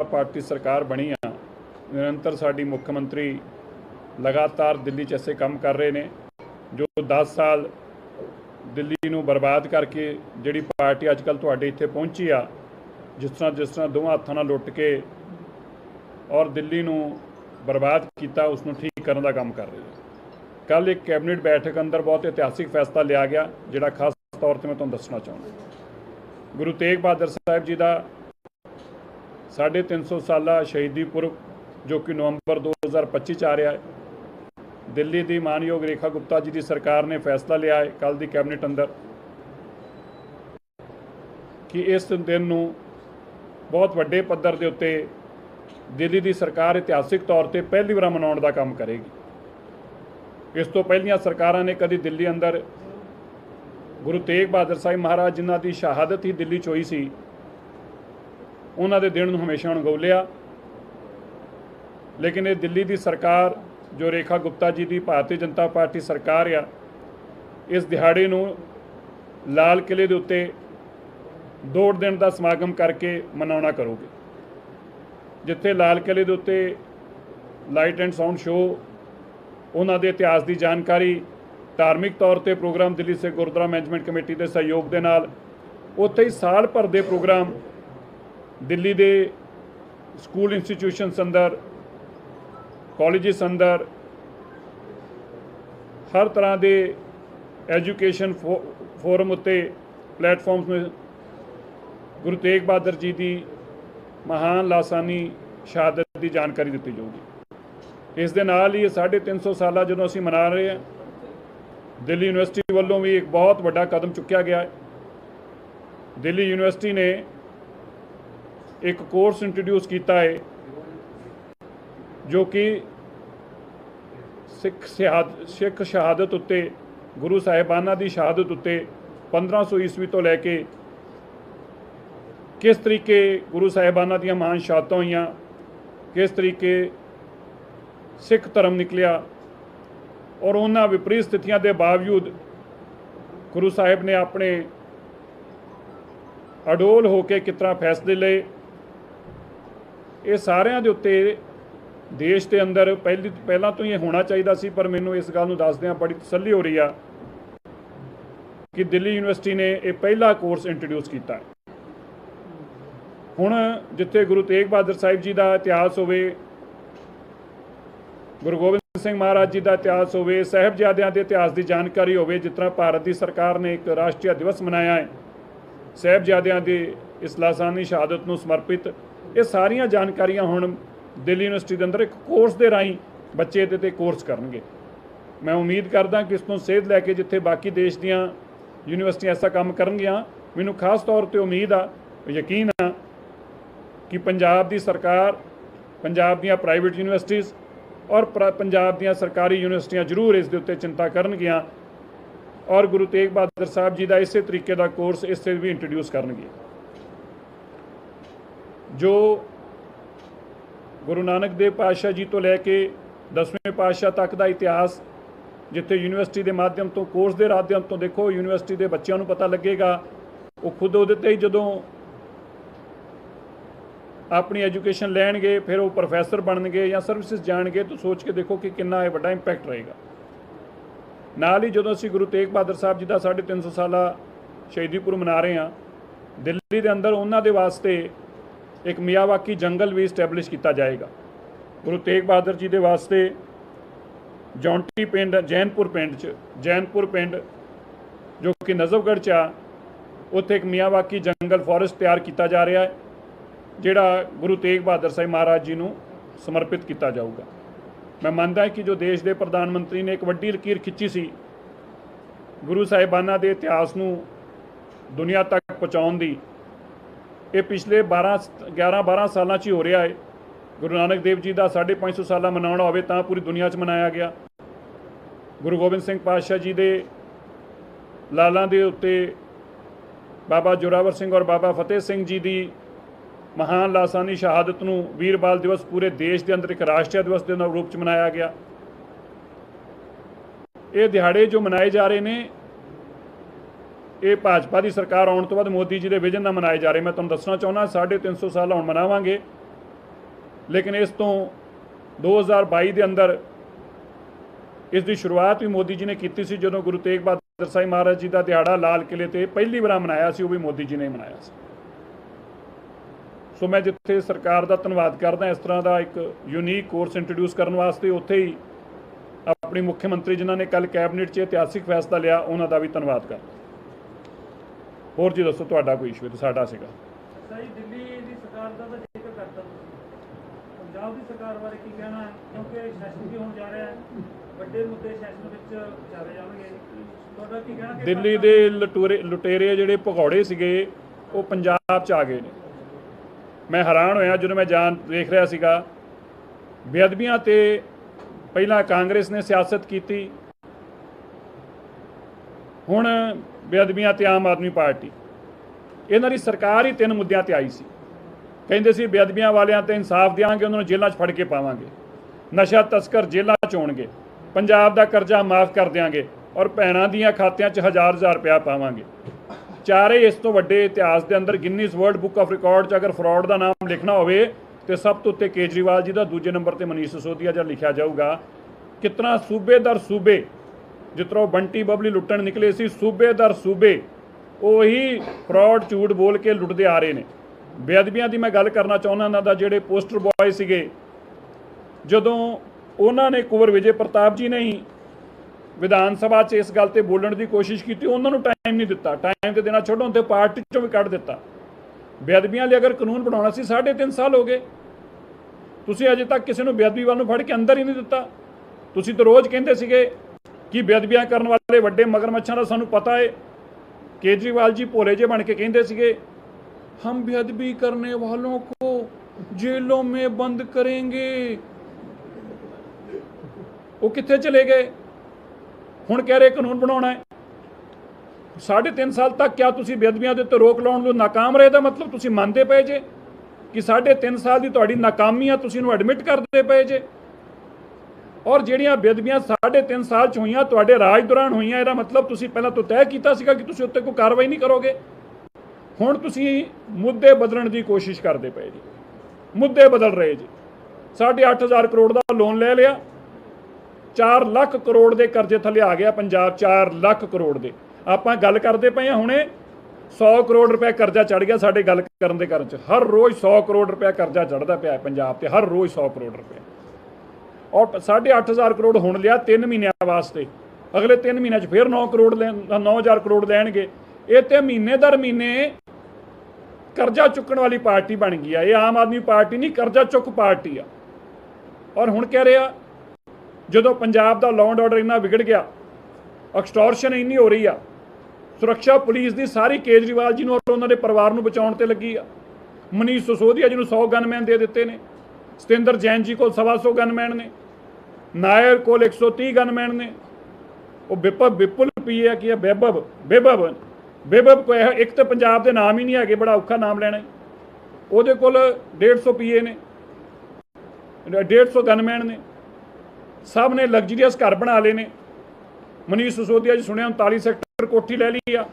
Party ਸਰਕਾਰ ਬਣੀ ਆ, ਨਿਰੰਤਰ ਸਾਡੀ ਮੁੱਖ ਮੰਤਰੀ ਲਗਾਤਾਰ ਦਿੱਲੀ 'ਚ ਐਸੇ ਕੰਮ ਕਰ ਰਹੇ ਨੇ, ਜੋ 10 ਸਾਲ ਦਿੱਲੀ ਨੂੰ ਬਰਬਾਦ ਕਰਕੇ ਜਿਹੜੀ ਪਾਰਟੀ ਅੱਜ ਕੱਲ ਤੁਹਾਡੇ ਇੱਥੇ ਪਹੁੰਚੀ ਆ, ਜਿਸ ਤਰ੍ਹਾਂ ਜਿਸ ਤਰ੍ਹਾਂ ਦੋਵਾਂ ਹੱਥਾਂ ਨਾਲ ਲੁੱਟ ਕੇ ਔਰ ਦਿੱਲੀ ਨੂੰ ਬਰਬਾਦ ਕੀਤਾ, ਉਸ ਨੂੰ ਠੀਕ ਕਰਨ ਦਾ ਕੰਮ ਕਰ ਰਹੀ ਹੈ ਕੱਲ ਇੱਕ ਕੈਬਨਿਟ ਬੈਠਕ ਅੰਦਰ ਬਹੁਤ ਇਤਿਹਾਸਿਕ ਫੈਸਲਾ ਲਿਆ ਗਿਆ, ਜਿਹੜਾ ਖਾਸ ਤੌਰ ਤੇ ਮੈਂ ਤੁਹਾਨੂੰ ਦੱਸਣਾ ਚਾਹੁੰਦਾ। ਗੁਰੂ ਤੇਗ ਬਹਾਦਰ ਸਾਹਿਬ ਜੀ ਦਾ 350 ਸਾਲਾ ਸ਼ਹੀਦੀ ਪੁਰਬ, ਜੋ ਕਿ ਨਵੰਬਰ 2025 ਚ ਆ ਰਿਹਾ ਹੈ। ਦਿੱਲੀ ਦੀ ਮਾਨਯੋਗ ਰੇਖਾ ਗੁਪਤਾ ਜੀ ਦੀ ਸਰਕਾਰ ਨੇ ਫੈਸਲਾ ਲਿਆ ਹੈ ਕੱਲ ਦੀ ਕੈਬਨਿਟ ਅੰਦਰ, ਕਿ ਇਸ ਦਿਨ ਨੂੰ ਬਹੁਤ ਵੱਡੇ ਪੱਧਰ ਦੇ ਉੱਤੇ ਦਿੱਲੀ ਦੀ ਸਰਕਾਰ ਇਤਿਹਾਸਿਕ ਤੌਰ ਤੇ ਪਹਿਲੀ ਵਾਰ ਮਨਾਉਣ ਦਾ ਕੰਮ ਕਰੇਗੀ। ਇਸ ਤੋਂ ਪਹਿਲੀਆਂ ਸਰਕਾਰਾਂ ਨੇ ਕਦੀ ਦਿੱਲੀ ਅੰਦਰ ਗੁਰੂ ਤੇਗ ਬਹਾਦਰ ਸਾਹਿਬ ਮਹਾਰਾਜ ਜਿਨ੍ਹਾਂ ਦੀ ਸ਼ਹਾਦਤ ਹੀ ਦਿੱਲੀ 'ਚ ਹੋਈ ਸੀ ਉਹਨਾਂ ਦੇ ਦਿਨ ਨੂੰ ਹਮੇਸ਼ਾ ਅਣਗੌਲਿਆ। ਲੇਕਿਨ ਇਹ ਦਿੱਲੀ ਦੀ ਸਰਕਾਰ, ਜੋ ਰੇਖਾ ਗੁਪਤਾ ਜੀ ਦੀ ਭਾਰਤੀ ਜਨਤਾ ਪਾਰਟੀ ਸਰਕਾਰ ਆ, ਇਸ ਦਿਹਾੜੇ ਨੂੰ ਲਾਲ ਕਿਲੇ ਦੇ ਉੱਤੇ ਦੌੜ ਦਿਨ ਦਾ ਸਮਾਗਮ ਕਰਕੇ ਮਨਾਉਣਾ ਕਰੋਗੇ। ਜਿੱਥੇ ਲਾਲ ਕਿਲੇ ਦੇ ਉੱਤੇ ਲਾਈਟ ਐਂਡ ਸਾਊਂਡ ਸ਼ੋਅ, ਉਹਨਾਂ ਦੇ ਇਤਿਹਾਸ ਦੀ ਜਾਣਕਾਰੀ, ਧਾਰਮਿਕ ਤੌਰ ਤੇ ਪ੍ਰੋਗਰਾਮ ਦਿੱਲੀ ਸੇ ਗੁਰਦੁਆਰਾ ਮੈਨੇਜਮੈਂਟ ਕਮੇਟੀ ਦੇ ਸਹਿਯੋਗ ਦੇ ਨਾਲ, ਉੱਥੇ ਹੀ ਸਾਲ ਭਰ ਦੇ ਪ੍ਰੋਗਰਾਮ ਦਿੱਲੀ ਦੇ ਸਕੂਲ ਇੰਸਟੀਟਿਊਸ਼ਨਸ ਅੰਦਰ, ਕਾਲਜਸ ਅੰਦਰ, ਹਰ ਤਰ੍ਹਾਂ ਦੇ ਐਜੂਕੇਸ਼ਨ ਫੋਰਮ ਉੱਤੇ ਪਲੇਟਫਾਰਮਸ ਨੂੰ ਗੁਰੂ ਤੇਗ ਬਹਾਦਰ ਜੀ ਦੀ ਮਹਾਨ ਲਾਸਾਨੀ ਸ਼ਹਾਦਤ ਦੀ ਜਾਣਕਾਰੀ ਦਿੱਤੀ ਜਾਊਗੀ। ਇਸ ਦੇ ਨਾਲ ਹੀ ਇਹ 350 ਸਾਲਾ ਜਦੋਂ ਅਸੀਂ ਮਨਾ ਰਹੇ ਹਾਂ, ਦਿੱਲੀ ਯੂਨੀਵਰਸਿਟੀ ਵੱਲੋਂ ਵੀ ਇੱਕ ਬਹੁਤ ਵੱਡਾ ਕਦਮ ਚੁੱਕਿਆ ਗਿਆ ਹੈ। ਦਿੱਲੀ ਯੂਨੀਵਰਸਿਟੀ ਨੇ ਇੱਕ ਕੋਰਸ ਇੰਟਰੋਡਿਊਸ ਕੀਤਾ ਹੈ, ਜੋ ਕਿ ਸਿੱਖ ਸ਼ਹਾਦਤ ਸਿੱਖ ਸ਼ਹਾਦਤ ਉੱਤੇ, ਗੁਰੂ ਸਾਹਿਬਾਨਾਂ ਦੀ ਸ਼ਹਾਦਤ ਉੱਤੇ 1500 ਈਸਵੀ ਤੋਂ ਲੈ ਕੇ ਕਿਸ ਤਰੀਕੇ ਗੁਰੂ ਸਾਹਿਬਾਨਾਂ ਦੀਆਂ ਮਹਾਨ ਸ਼ਹਾਦਤਾਂ ਹੋਈਆਂ, ਕਿਸ ਤਰੀਕੇ ਸਿੱਖ ਧਰਮ ਨਿਕਲਿਆ ਔਰ ਉਹਨਾਂ ਵਿਪਰੀਤ ਸਥਿਤੀਆਂ ਦੇ ਬਾਵਜੂਦ ਗੁਰੂ ਸਾਹਿਬ ਨੇ ਆਪਣੇ ਅਡੋਲ ਹੋ ਕੇ ਕਿਤਨਾ ਫੈਸਲੇ ਲਏ ਇਹ ਸਾਰਿਆਂ ਦੇ ਉੱਤੇ ਦੇਸ਼ ਦੇ ਅੰਦਰ ਪਹਿਲੀ ਪਹਿਲਾਂ ਤੋਂ ਹੀ ਇਹ ਹੋਣਾ ਚਾਹੀਦਾ ਸੀ, ਪਰ ਮੈਨੂੰ ਇਸ ਗੱਲ ਨੂੰ ਦੱਸਦਿਆਂ ਬੜੀ ਤਸੱਲੀ ਹੋ ਰਹੀ ਆ ਕਿ ਦਿੱਲੀ ਯੂਨੀਵਰਸਿਟੀ ਨੇ ਇਹ ਪਹਿਲਾ ਕੋਰਸ ਇੰਟਰੋਡਿਊਸ ਕੀਤਾ ਹੈ। ਹੁਣ ਜਿੱਥੇ ਗੁਰੂ ਤੇਗ ਬਹਾਦਰ ਸਾਹਿਬ ਜੀ ਦਾ ਇਤਿਹਾਸ ਹੋਵੇ, ਗੁਰੂ ਗੋਬਿੰਦ ਸਿੰਘ ਮਹਾਰਾਜ ਜੀ ਦਾ ਇਤਿਹਾਸ ਹੋਵੇ, ਸਹਿਬਜ਼ਾਦਿਆਂ ਦੇ ਇਤਿਹਾਸ ਦੀ ਜਾਣਕਾਰੀ ਹੋਵੇ, ਜਿਸ ਤਰ੍ਹਾਂ ਭਾਰਤ ਦੀ ਸਰਕਾਰ ਨੇ ਇੱਕ ਰਾਸ਼ਟਰੀ ਦਿਵਸ ਮਨਾਇਆ ਹੈ, ਸਹਿਬਜ਼ਾਦਿਆਂ ਦੀ ਇਸਲਾਸਾਨੀ ਸ਼ਹਾਦਤ ਨੂੰ ਸਮਰਪਿਤ ਇਹ ਸਾਰੀਆਂ ਜਾਣਕਾਰੀਆਂ ਹੁਣ ਦਿੱਲੀ ਯੂਨੀਵਰਸਿਟੀ ਦੇ ਅੰਦਰ ਇੱਕ ਕੋਰਸ ਦੇ ਰਾਹੀਂ ਬੱਚੇ ਇਹਦੇ ਤੇ ਕੋਰਸ ਕਰਨਗੇ। ਮੈਂ ਉਮੀਦ ਕਰਦਾ ਕਿ ਇਸ ਤੋਂ ਸੇਧ ਲੈ ਕੇ ਜਿੱਥੇ ਬਾਕੀ ਦੇਸ਼ ਦੀਆਂ ਯੂਨੀਵਰਸਿਟੀਆਂ ਐਸਾ ਕੰਮ ਕਰਨਗੀਆਂ, ਮੈਨੂੰ ਖਾਸ ਤੌਰ ਤੇ ਉਮੀਦ ਆ, ਯਕੀਨ ਆ ਕਿ ਪੰਜਾਬ ਦੀ ਸਰਕਾਰ, ਪੰਜਾਬ ਦੀਆਂ ਪ੍ਰਾਈਵੇਟ ਯੂਨੀਵਰਸਿਟੀਆਂ ਔਰ ਪ੍ਰ- ਪੰਜਾਬ ਦੀਆਂ ਸਰਕਾਰੀ ਯੂਨੀਵਰਸਿਟੀਆਂ ਜ਼ਰੂਰ ਇਸ ਦੇ ਉੱਤੇ ਚਿੰਤਾ ਕਰਨਗੀਆਂ ਔਰ ਗੁਰੂ ਤੇਗ ਬਹਾਦਰ ਸਾਹਿਬ ਜੀ ਦਾ ਇਸੇ ਤਰੀਕੇ ਦਾ ਕੋਰਸ ਇਸ ਤੇ ਵੀ ਇੰਟਰੋਡਿਊਸ ਕਰਨਗੇ। ਜੋ ਗੁਰੂ ਨਾਨਕ ਦੇਵ ਪਾਤਸ਼ਾਹ ਜੀ ਤੋਂ ਲੈ ਕੇ 10ਵੇਂ ਪਾਤਸ਼ਾਹ ਤੱਕ ਦਾ ਇਤਿਹਾਸ ਜਿੱਥੇ ਯੂਨੀਵਰਸਿਟੀ ਦੇ ਮਾਧਿਅਮ ਤੋਂ, ਕੋਰਸ ਦੇ ਮਾਧਿਅਮ ਤੋਂ ਦੇਖੋ, ਯੂਨੀਵਰਸਿਟੀ ਦੇ ਬੱਚਿਆਂ ਨੂੰ ਪਤਾ ਲੱਗੇਗਾ। ਉਹ ਖੁਦ ਉਹਦੇ ਤੇ ਹੀ ਜਦੋਂ ਆਪਣੀ ਐਜੂਕੇਸ਼ਨ ਲੈਣਗੇ, ਫਿਰ ਉਹ ਪ੍ਰੋਫੈਸਰ ਬਣਨਗੇ ਜਾਂ ਸਰਵਿਸਿਜ਼ ਜਾਣਗੇ, ਤਾਂ ਸੋਚ ਕੇ ਦੇਖੋ ਕਿ ਕਿੰਨਾ ਇਹ ਵੱਡਾ ਇੰਪੈਕਟ ਰਹੇਗਾ। ਨਾਲ ਹੀ ਜਦੋਂ ਅਸੀਂ ਗੁਰੂ ਤੇਗ ਬਹਾਦਰ ਸਾਹਿਬ ਜੀ ਦਾ 350 ਸਾਲਾ ਸ਼ਹੀਦੀ ਪੁਰਬ ਮਨਾ ਰਹੇ ਹਾਂ, ਦਿੱਲੀ ਦੇ ਅੰਦਰ ਉਹਨਾਂ ਦੇ ਵਾਸਤੇ ਇੱਕ ਮਿਆਵਾਕੀ ਜੰਗਲ ਵੀ ਸਟੈਬਲਿਸ਼ ਕੀਤਾ ਜਾਏਗਾ। ਗੁਰੂ ਤੇਗ ਬਹਾਦਰ ਜੀ ਦੇ ਵਾਸਤੇ ਜੌਂਟੀ ਪਿੰਡ, ਜੈਨਪੁਰ ਪਿੰਡ 'ਚ, ਜੈਨਪੁਰ ਪਿੰਡ ਜੋ ਕਿ ਨਜ਼ਫਗੜ੍ਹ 'ਚ ਆ, ਉੱਥੇ ਇੱਕ ਮਿਆਵਾਕੀ ਜੰਗਲ ਫੋਰੈਸਟ ਤਿਆਰ ਕੀਤਾ ਜਾ ਰਿਹਾ ਹੈ, ਜਿਹੜਾ ਗੁਰੂ ਤੇਗ ਬਹਾਦਰ ਸਾਹਿਬ ਮਹਾਰਾਜ ਜੀ ਨੂੰ ਸਮਰਪਿਤ ਕੀਤਾ ਜਾਊਗਾ। ਮੈਂ ਮੰਨਦਾ ਹਾਂ ਕਿ ਜੋ ਦੇਸ਼ ਦੇ ਪ੍ਰਧਾਨ ਮੰਤਰੀ ਨੇ ਇੱਕ ਵੱਡੀ ਲਕੀਰ ਖਿੱਚੀ ਸੀ, ਗੁਰੂ ਸਾਹਿਬਾਨਾਂ ਦੇ ਇਤਿਹਾਸ ਨੂੰ ਦੁਨੀਆ ਤੱਕ ਪਹੁੰਚਾਉਣ ਦੀ ਇਹ ਪਿਛਲੇ 12 11 12 ਸਾਲਾਂ 'ਚ ਹੀ ਹੋ ਰਿਹਾ ਹੈ ਗੁਰੂ ਨਾਨਕ ਦੇਵ ਜੀ ਦਾ 550 ਸਾਲਾ ਮਨਾਉਣਾ ਹੋਵੇ ਤਾਂ ਪੂਰੀ ਦੁਨੀਆ 'ਚ ਮਨਾਇਆ ਗਿਆ। ਗੁਰੂ ਗੋਬਿੰਦ ਸਿੰਘ ਪਾਤਸ਼ਾਹ ਜੀ ਦੇ ਲਾਲਾਂ ਦੇ ਉੱਤੇ ਬਾਬਾ ਜੋਰਾਵਰ ਸਿੰਘ ਔਰ ਬਾਬਾ ਫਤਿਹ ਸਿੰਘ ਜੀ ਦੀ ਮਹਾਨ ਲਾਸਾਨੀ ਸ਼ਹਾਦਤ ਨੂੰ ਵੀਰ ਬਾਲ ਦਿਵਸ ਪੂਰੇ ਦੇਸ਼ ਦੇ ਅੰਦਰ ਇੱਕ ਰਾਸ਼ਟਰੀ ਦਿਵਸ ਦੇ ਰੂਪ ਚ ਮਨਾਇਆ ਗਿਆ। ਇਹ ਦਿਹਾੜੇ ਜੋ ਮਨਾਏ ਜਾ ਰਹੇ ਨੇ ਇਹ ਭਾਜਪਾ ਦੀ ਸਰਕਾਰ ਆਉਣ ਤੋਂ ਬਾਅਦ ਮੋਦੀ ਜੀ ਦੇ ਵਿਜ਼ਨ ਨਾਲ ਮਨਾਏ ਜਾ ਰਹੇ। ਮੈਂ ਤੁਹਾਨੂੰ ਦੱਸਣਾ ਚਾਹੁੰਦਾ 350 ਸਾਲ ਹੁਣ ਮਨਾਵਾਂਗੇ। ਲੇਕਿਨ ਇਸ ਤੋਂ 2022 ਦੇ ਅੰਦਰ ਇਸ ਦੀ ਸ਼ੁਰੂਆਤ ਵੀ ਮੋਦੀ ਜੀ ਨੇ ਕੀਤੀ ਸੀ, ਜਦੋਂ ਗੁਰੂ ਤੇਗ ਬਹਾਦਰ ਸਾਹਿਬ ਮਹਾਰਾਜ ਜੀ ਦਾ ਦਿਹਾੜਾ ਲਾਲ ਕਿਲੇ ਤੇ ਪਹਿਲੀ ਵਾਰ ਮਨਾਇਆ ਸੀ, ਉਹ ਵੀ ਮੋਦੀ ਜੀ ਨੇ ਮਨਾਇਆ ਸੀ। ਸੋ ਮੈਂ ਜਿੱਥੇ ਸਰਕਾਰ ਦਾ ਧੰਨਵਾਦ ਕਰਦਾ, ਇਸ ਤਰ੍ਹਾਂ ਦਾ ਇੱਕ ਯੂਨੀਕ ਕੋਰਸ ਇੰਟਰੋਡਿਊਸ ਕਰਨ ਵਾਸਤੇ, ਉੱਥੇ ਹੀ ਆਪਣੀ ਮੁੱਖ ਮੰਤਰੀ ਜਿਨ੍ਹਾਂ ਨੇ ਕੱਲ ਕੈਬਨਿਟ 'ਚ ਇਤਿਹਾਸਿਕ ਫੈਸਲਾ ਲਿਆ, ਉਹਨਾਂ ਦਾ ਵੀ ਧੰਨਵਾਦ ਕਰਦਾ। ਹੋਰ ਜੀ ਦੱਸੋ ਤੁਹਾਡਾ ਕੋਈ ਇਸ਼ੂ ਤੇ ਸਾਡਾ ਸੀਗਾ। ਸਹੀ ਦਿੱਲੀ ਦੀ ਸਰਕਾਰ ਦਾ ਤਾਂ ਜ਼ਿਕਰ ਕਰਤਾ ਤੁਸੀਂ। ਪੰਜਾਬ ਦੀ ਸਰਕਾਰ ਬਾਰੇ ਕੀ ਕਹਿਣਾ ਹੈ? ਕਿਉਂਕਿ ਸੈਸ਼ਨ ਵੀ ਹੋਣ ਜਾ ਰਿਹਾ ਹੈ। ਵੱਡੇ ਮੁੱਦੇ ਸੈਸ਼ਨ ਵਿੱਚ ਵਿਚਾਰੇ ਜਾਣਗੇ। ਤੁਹਾਡਾ ਕੀ ਕਹਿਣਾ ਕਿ ਦਿੱਲੀ ਦੇ ਲਟੂਰੇ ਲੁਟੇਰੇ ਜਿਹੜੇ ਭਗੌੜੇ ਸੀਗੇ ਉਹ ਪੰਜਾਬ 'ਚ ਆ ਗਏ ਨੇ। ਮੈਂ ਹੈਰਾਨ ਹੋਇਆ ਜਦੋਂ ਮੈਂ ਜਾਣ ਦੇਖ ਰਿਹਾ ਸੀਗਾ। ਬੇਅਦਬੀਆਂ ਤੇ ਪਹਿਲਾਂ ਕਾਂਗਰਸ ਨੇ ਸਿਆਸਤ ਕੀਤੀ ਹੁਣ ਬੇਅਦਬੀਆਂ ਤੇ ਆਮ ਆਦਮੀ ਪਾਰਟੀ, ਇਹਨਾਂ ਦੀ ਸਰਕਾਰ ਹੀ ਤਿੰਨ ਮੁੱਦਿਆਂ ਤੇ ਆਈ ਸੀ। ਕਹਿੰਦੇ ਸੀ ਬੇਅਦਬੀਆਂ ਵਾਲਿਆਂ ਤੇ ਇਨਸਾਫ ਦਿਆਂਗੇ, ਉਹਨਾਂ ਨੂੰ ਜੇਲ੍ਹਾਂ 'ਚ ਫੜ ਕੇ ਪਾਵਾਂਗੇ। ਨਸ਼ਾ ਤਸਕਰ ਜੇਲ੍ਹਾਂ 'ਚ ਹੋਣਗੇ ਪੰਜਾਬ ਦਾ ਕਰਜ਼ਾ ਮਾਫ ਕਰ ਦਿਆਂਗੇ ਔਰ ਭੈਣਾਂ ਦੀਆਂ ਖਾਤਿਆਂ 'ਚ ਹਜ਼ਾਰ ਹਜ਼ਾਰ ਰੁਪਇਆ ਪਾਵਾਂਗੇ। ਚਾਰੇ ਇਸ ਤੋਂ ਵੱਡੇ ਇਤਿਹਾਸ ਦੇ ਅੰਦਰ Guinness world book of record 'ਚ ਅਗਰ ਫਰਾਡ ਦਾ ਨਾਮ ਲਿਖਣਾ ਹੋਵੇ, ਤੇ ਸਭ ਤੋਂ ਉੱਤੇ ਕੇਜਰੀਵਾਲ ਜੀ ਦਾ ਦੂਜੇ ਨੰਬਰ ਤੇ ਮਨੀਸ਼ ਸਿਸੋਦੀਆ ਜਿਹੜਾ ਲਿਖਿਆ ਜਾਊਗਾ, ਕਿਤਨਾ ਸੂਬੇਦਾਰ ਸੂਬੇ ਦਰ ਸੂਬੇ ਉਹ ਬੰਟੀ ਬਬਲੀ ਲੁੱਟਣ ਨਿਕਲੇ ਸੀ, ਸੂਬੇ ਦਰ ਸੂਬੇ। ਉਹੀ ਫਰਾਡ ਝੂਠ ਬੋਲ ਕੇ ਲੁੱਟਦੇ ਆ ਰਹੇ ਨੇ। ਬੇਅਦਬੀਆਂ ਦੀ ਮੈਂ ਗੱਲ ਕਰਨਾ ਚਾਹੁੰਦਾ, ਉਹਨਾਂ ਦਾ ਜਿਹੜੇ ਪੋਸਟਰ ਬॉय ਸੀਗੇ, ਜਦੋਂ ਉਹਨਾਂ ਨੇ ਕੁਵਰ ਵਿਜੇ ਪ੍ਰਤਾਪ ਜੀ ਨੇ ਹੀ ਵਿਧਾਨ ਸਭਾ 'ਚ ਇਸ ਗੱਲ ਤੇ ਬੋਲਣ ਦੀ ਕੋਸ਼ਿਸ਼ ਕੀਤੀ, ਉਹਨਾਂ ਨੂੰ ਟਾਈਮ ਨਹੀਂ ਦਿੱਤਾ। ਟਾਈਮ ਤੇ ਦੇਣਾ ਛੱਡੋ ਤੇ ਪਾਰਟੀ 'ਚੋਂ ਵੀ ਕੱਢ ਦਿੱਤਾ। ਬੇਅਦਬੀਆਂ ਲਈ ਅਗਰ ਕਾਨੂੰਨ ਬਣਾਉਣਾ ਸੀ 3.5 ਸਾਲ ਹੋ ਗਏ। ਤੁਸੀਂ ਅਜੇ ਤੱਕ ਕਿਸੇ ਨੂੰ ਬੇਅਦਬੀ ਵੱਲ ਨੂੰ ਫੜ ਕੇ ਅੰਦਰ ਹੀ ਨਹੀਂ ਦਿੱਤਾ। ਤੁਸੀਂ ਤਾਂ ਰੋਜ਼ ਕਹਿੰਦੇ ਸੀਗੇ ਕਿ ਬੇਅਦਬੀਆਂ ਕਰਨ ਵਾਲੇ ਵੱਡੇ ਮਗਰਮੱਛਾਂ ਦਾ ਸਾਨੂੰ ਪਤਾ ਹੈ केजरीवाल जी भोले जे बन के कहते थे हम बेअदबी करने वालों को जेलों में बंद करेंगे वो कितने चले गए हूँ कह रहे कानून बनाना है साढ़े तीन साल तक क्या तुम बेअदबिया के उत्ते रोक लाने नाकाम रहे तो मतलब तुम मानते पे जे कि साढ़े तीन साल की थोड़ी नाकामी आ तुम एडमिट करते पे जे ਔਰ ਜਿਹੜੀਆਂ ਬੇਅਦਬੀਆਂ ਸਾਢੇ ਤਿੰਨ ਸਾਲ ਚ ਹੋਈਆਂ, ਤੁਹਾਡੇ ਰਾਜ ਦੌਰਾਨ ਹੋਈਆਂ, ਇਹਦਾ ਮਤਲਬ ਤੁਸੀਂ ਪਹਿਲਾਂ ਤੋਂ ਤੈਅ ਕੀਤਾ ਸੀਗਾ ਕਿ ਤੁਸੀਂ ਉੱਤੇ ਕੋਈ ਕਾਰਵਾਈ ਨਹੀਂ ਕਰੋਗੇ? ਹੁਣ ਤੁਸੀਂ ਮੁੱਦੇ ਬਦਲਣ ਦੀ ਕੋਸ਼ਿਸ਼ ਕਰਦੇ ਪਏ ਜੀ। ਮੁੱਦੇ ਬਦਲ ਰਹੇ ਜੀ। ਸਾਢੇ ਅੱਠ ਹਜ਼ਾਰ ਕਰੋੜ ਦਾ ਲੋਨ ਲੈ ਲਿਆ। 4 ਲੱਖ ਕਰੋੜ ਦੇ ਕਰਜ਼ੇ ਥੱਲੇ ਆ ਗਿਆ ਪੰਜਾਬ 4 ਲੱਖ ਕਰੋੜ ਦੇ। ਆਪਾਂ ਗੱਲ ਕਰਦੇ ਪਏ ਹਾਂ ਹੁਣੇ 100 ਕਰੋੜ ਰੁਪਏ ਕਰਜ਼ਾ ਚੜ ਗਿਆ ਸਾਡੇ ਗੱਲ ਕਰਨ ਦੇ ਕਰਨ ਚ। ਹਰ ਰੋਜ਼ 100 ਕਰੋੜ ਰੁਪਏ ਕਰਜ਼ਾ ਚੜਦਾ ਪਿਆ ਪੰਜਾਬ ਤੇ, ਹਰ ਰੋਜ਼ 100 ਕਰੋੜ ਰੁਪਏ। ਔਰ 8.5000 ਕਰੋੜ ਹੁਣ ਲਿਆ 3 ਮਹੀਨਿਆਂ ਵਾਸਤੇ। ਅਗਲੇ 3 ਮਹੀਨਿਆਂ 'ਚ ਫਿਰ 9 ਕਰੋੜ ਲੈਣ 9000 ਕਰੋੜ ਲੈਣਗੇ। ਇਹ ਤੇ ਮਹੀਨੇ ਦਰ ਮਹੀਨੇ ਕਰਜ਼ਾ ਚੁੱਕਣ ਵਾਲੀ ਪਾਰਟੀ ਬਣ ਗਈ ਆ। ਇਹ ਆਮ ਆਦਮੀ ਪਾਰਟੀ ਨਹੀਂ, ਕਰਜ਼ਾ ਚੁੱਕ ਪਾਰਟੀ ਆ। ਔਰ ਹੁਣ ਕਹਿ ਰਿਹਾ, ਜਦੋਂ ਪੰਜਾਬ ਦਾ ਲਾਅ ਐਂਡ ਆਰਡਰ ਇੰਨਾ ਵਿਗੜ ਗਿਆ ਐਕਸਟੋਰਸ਼ਨ ਇੰਨੀ ਹੋ ਰਹੀ ਆ, ਸੁਰੱਖਿਆ ਪੁਲਿਸ ਦੀ ਸਾਰੀ ਕੇਜਰੀਵਾਲ ਜੀ ਨੂੰ ਔਰ ਉਹਨਾਂ ਦੇ ਪਰਿਵਾਰ ਨੂੰ ਬਚਾਉਣ ਤੇ ਲੱਗੀ ਆ। ਮਨੀਸ਼ ਸਿਸੋਦੀਆ ਜੀ ਨੂੰ 100 ਗਨਮੈਨ ਦੇ ਦਿੱਤੇ ਨੇ। ਸਤਿੰਦਰ ਜੈਨ ਜੀ ਕੋਲ 125 ਗਨਮੈਨ ਨੇ, ਨਾਇਰ ਕੋਲ 130 ਗਨਮੈਨ ਨੇ। ਉਹ ਵਿਪਲ ਵਿਪੁਲ ਪੀਏ ਕੀ ਹੈ ਬੇਬਬ ਬੇਬਬ ਬੇਬਬ ਕੋ ਇੱਕ ਤਾਂ ਪੰਜਾਬ ਦੇ ਨਾਮ ਹੀ ਨਹੀਂ ਹੈਗੇ, ਬੜਾ ਔਖਾ ਨਾਮ ਲੈਣਾ ਉਹਦੇ ਕੋਲ 150 ਪੀਏ ਨੇ 150 ਗਨਮੈਨ ਨੇ। ਸਭ ਨੇ ਲਗਜ਼ਰੀਅਸ ਘਰ ਬਣਾ ਲਏ ਨੇ। ਮਨੀਸ਼ ਸਸੋਦੀਆ ਜੀ ਸੁਣਿਆ 39 ਸੈਕਟਰ ਕੋਠੀ ਲੈ ਲਈ ਆ।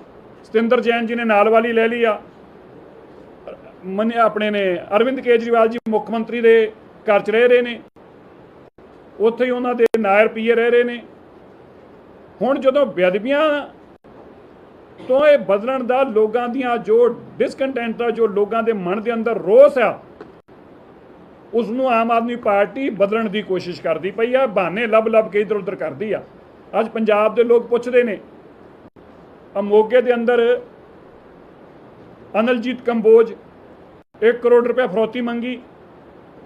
ਸਤਿੰਦਰ ਜੈਨ ਜੀ ਨੇ ਨਾਲ ਵਾਲੀ ਲੈ ਲਈ ਆ। ਮਨੇ ਆਪਣੇ ਨੇ। ਅਰਵਿੰਦ ਕੇਜਰੀਵਾਲ ਜੀ ਮੁੱਖ ਮੰਤਰੀ ਦੇ ਘਰ 'ਚ ਰਹਿ ਰਹੇ ਨੇ। ਉੱਥੇ ਹੀ ਉਹਨਾਂ ਦੇ ਨਾਇਰ ਪੀਏ ਰਹਿ ਰਹੇ ਨੇ। ਹੁਣ ਜਦੋਂ ਬੇਅਦਬੀਆਂ ਤੋਂ ਇਹ ਬਦਲਣ ਦਾ ਲੋਕਾਂ ਦੀਆਂ ਜੋ ਡਿਸਕੰਟੈਂਟ ਆ, ਜੋ ਲੋਕਾਂ ਦੇ ਮਨ ਦੇ ਅੰਦਰ ਰੋਸ ਆ ਉਸ ਨੂੰ ਆਮ ਆਦਮੀ ਪਾਰਟੀ ਬਦਲਣ ਦੀ ਕੋਸ਼ਿਸ਼ ਕਰਦੀ ਪਈ ਆ। ਬਹਾਨੇ ਲੱਭ ਲੱਭ ਕੇ ਇਧਰ ਉਧਰ ਕਰਦੀ ਆ। ਅੱਜ ਪੰਜਾਬ ਦੇ ਲੋਕ ਪੁੱਛਦੇ ਨੇ, ਅਮੋਗੇ ਦੇ ਅੰਦਰ ਅਨਲਜੀਤ ਕੰਬੋਜ 1 ਕਰੋੜ ਰੁਪਏ ਫਰੋਤੀ ਮੰਗੀ।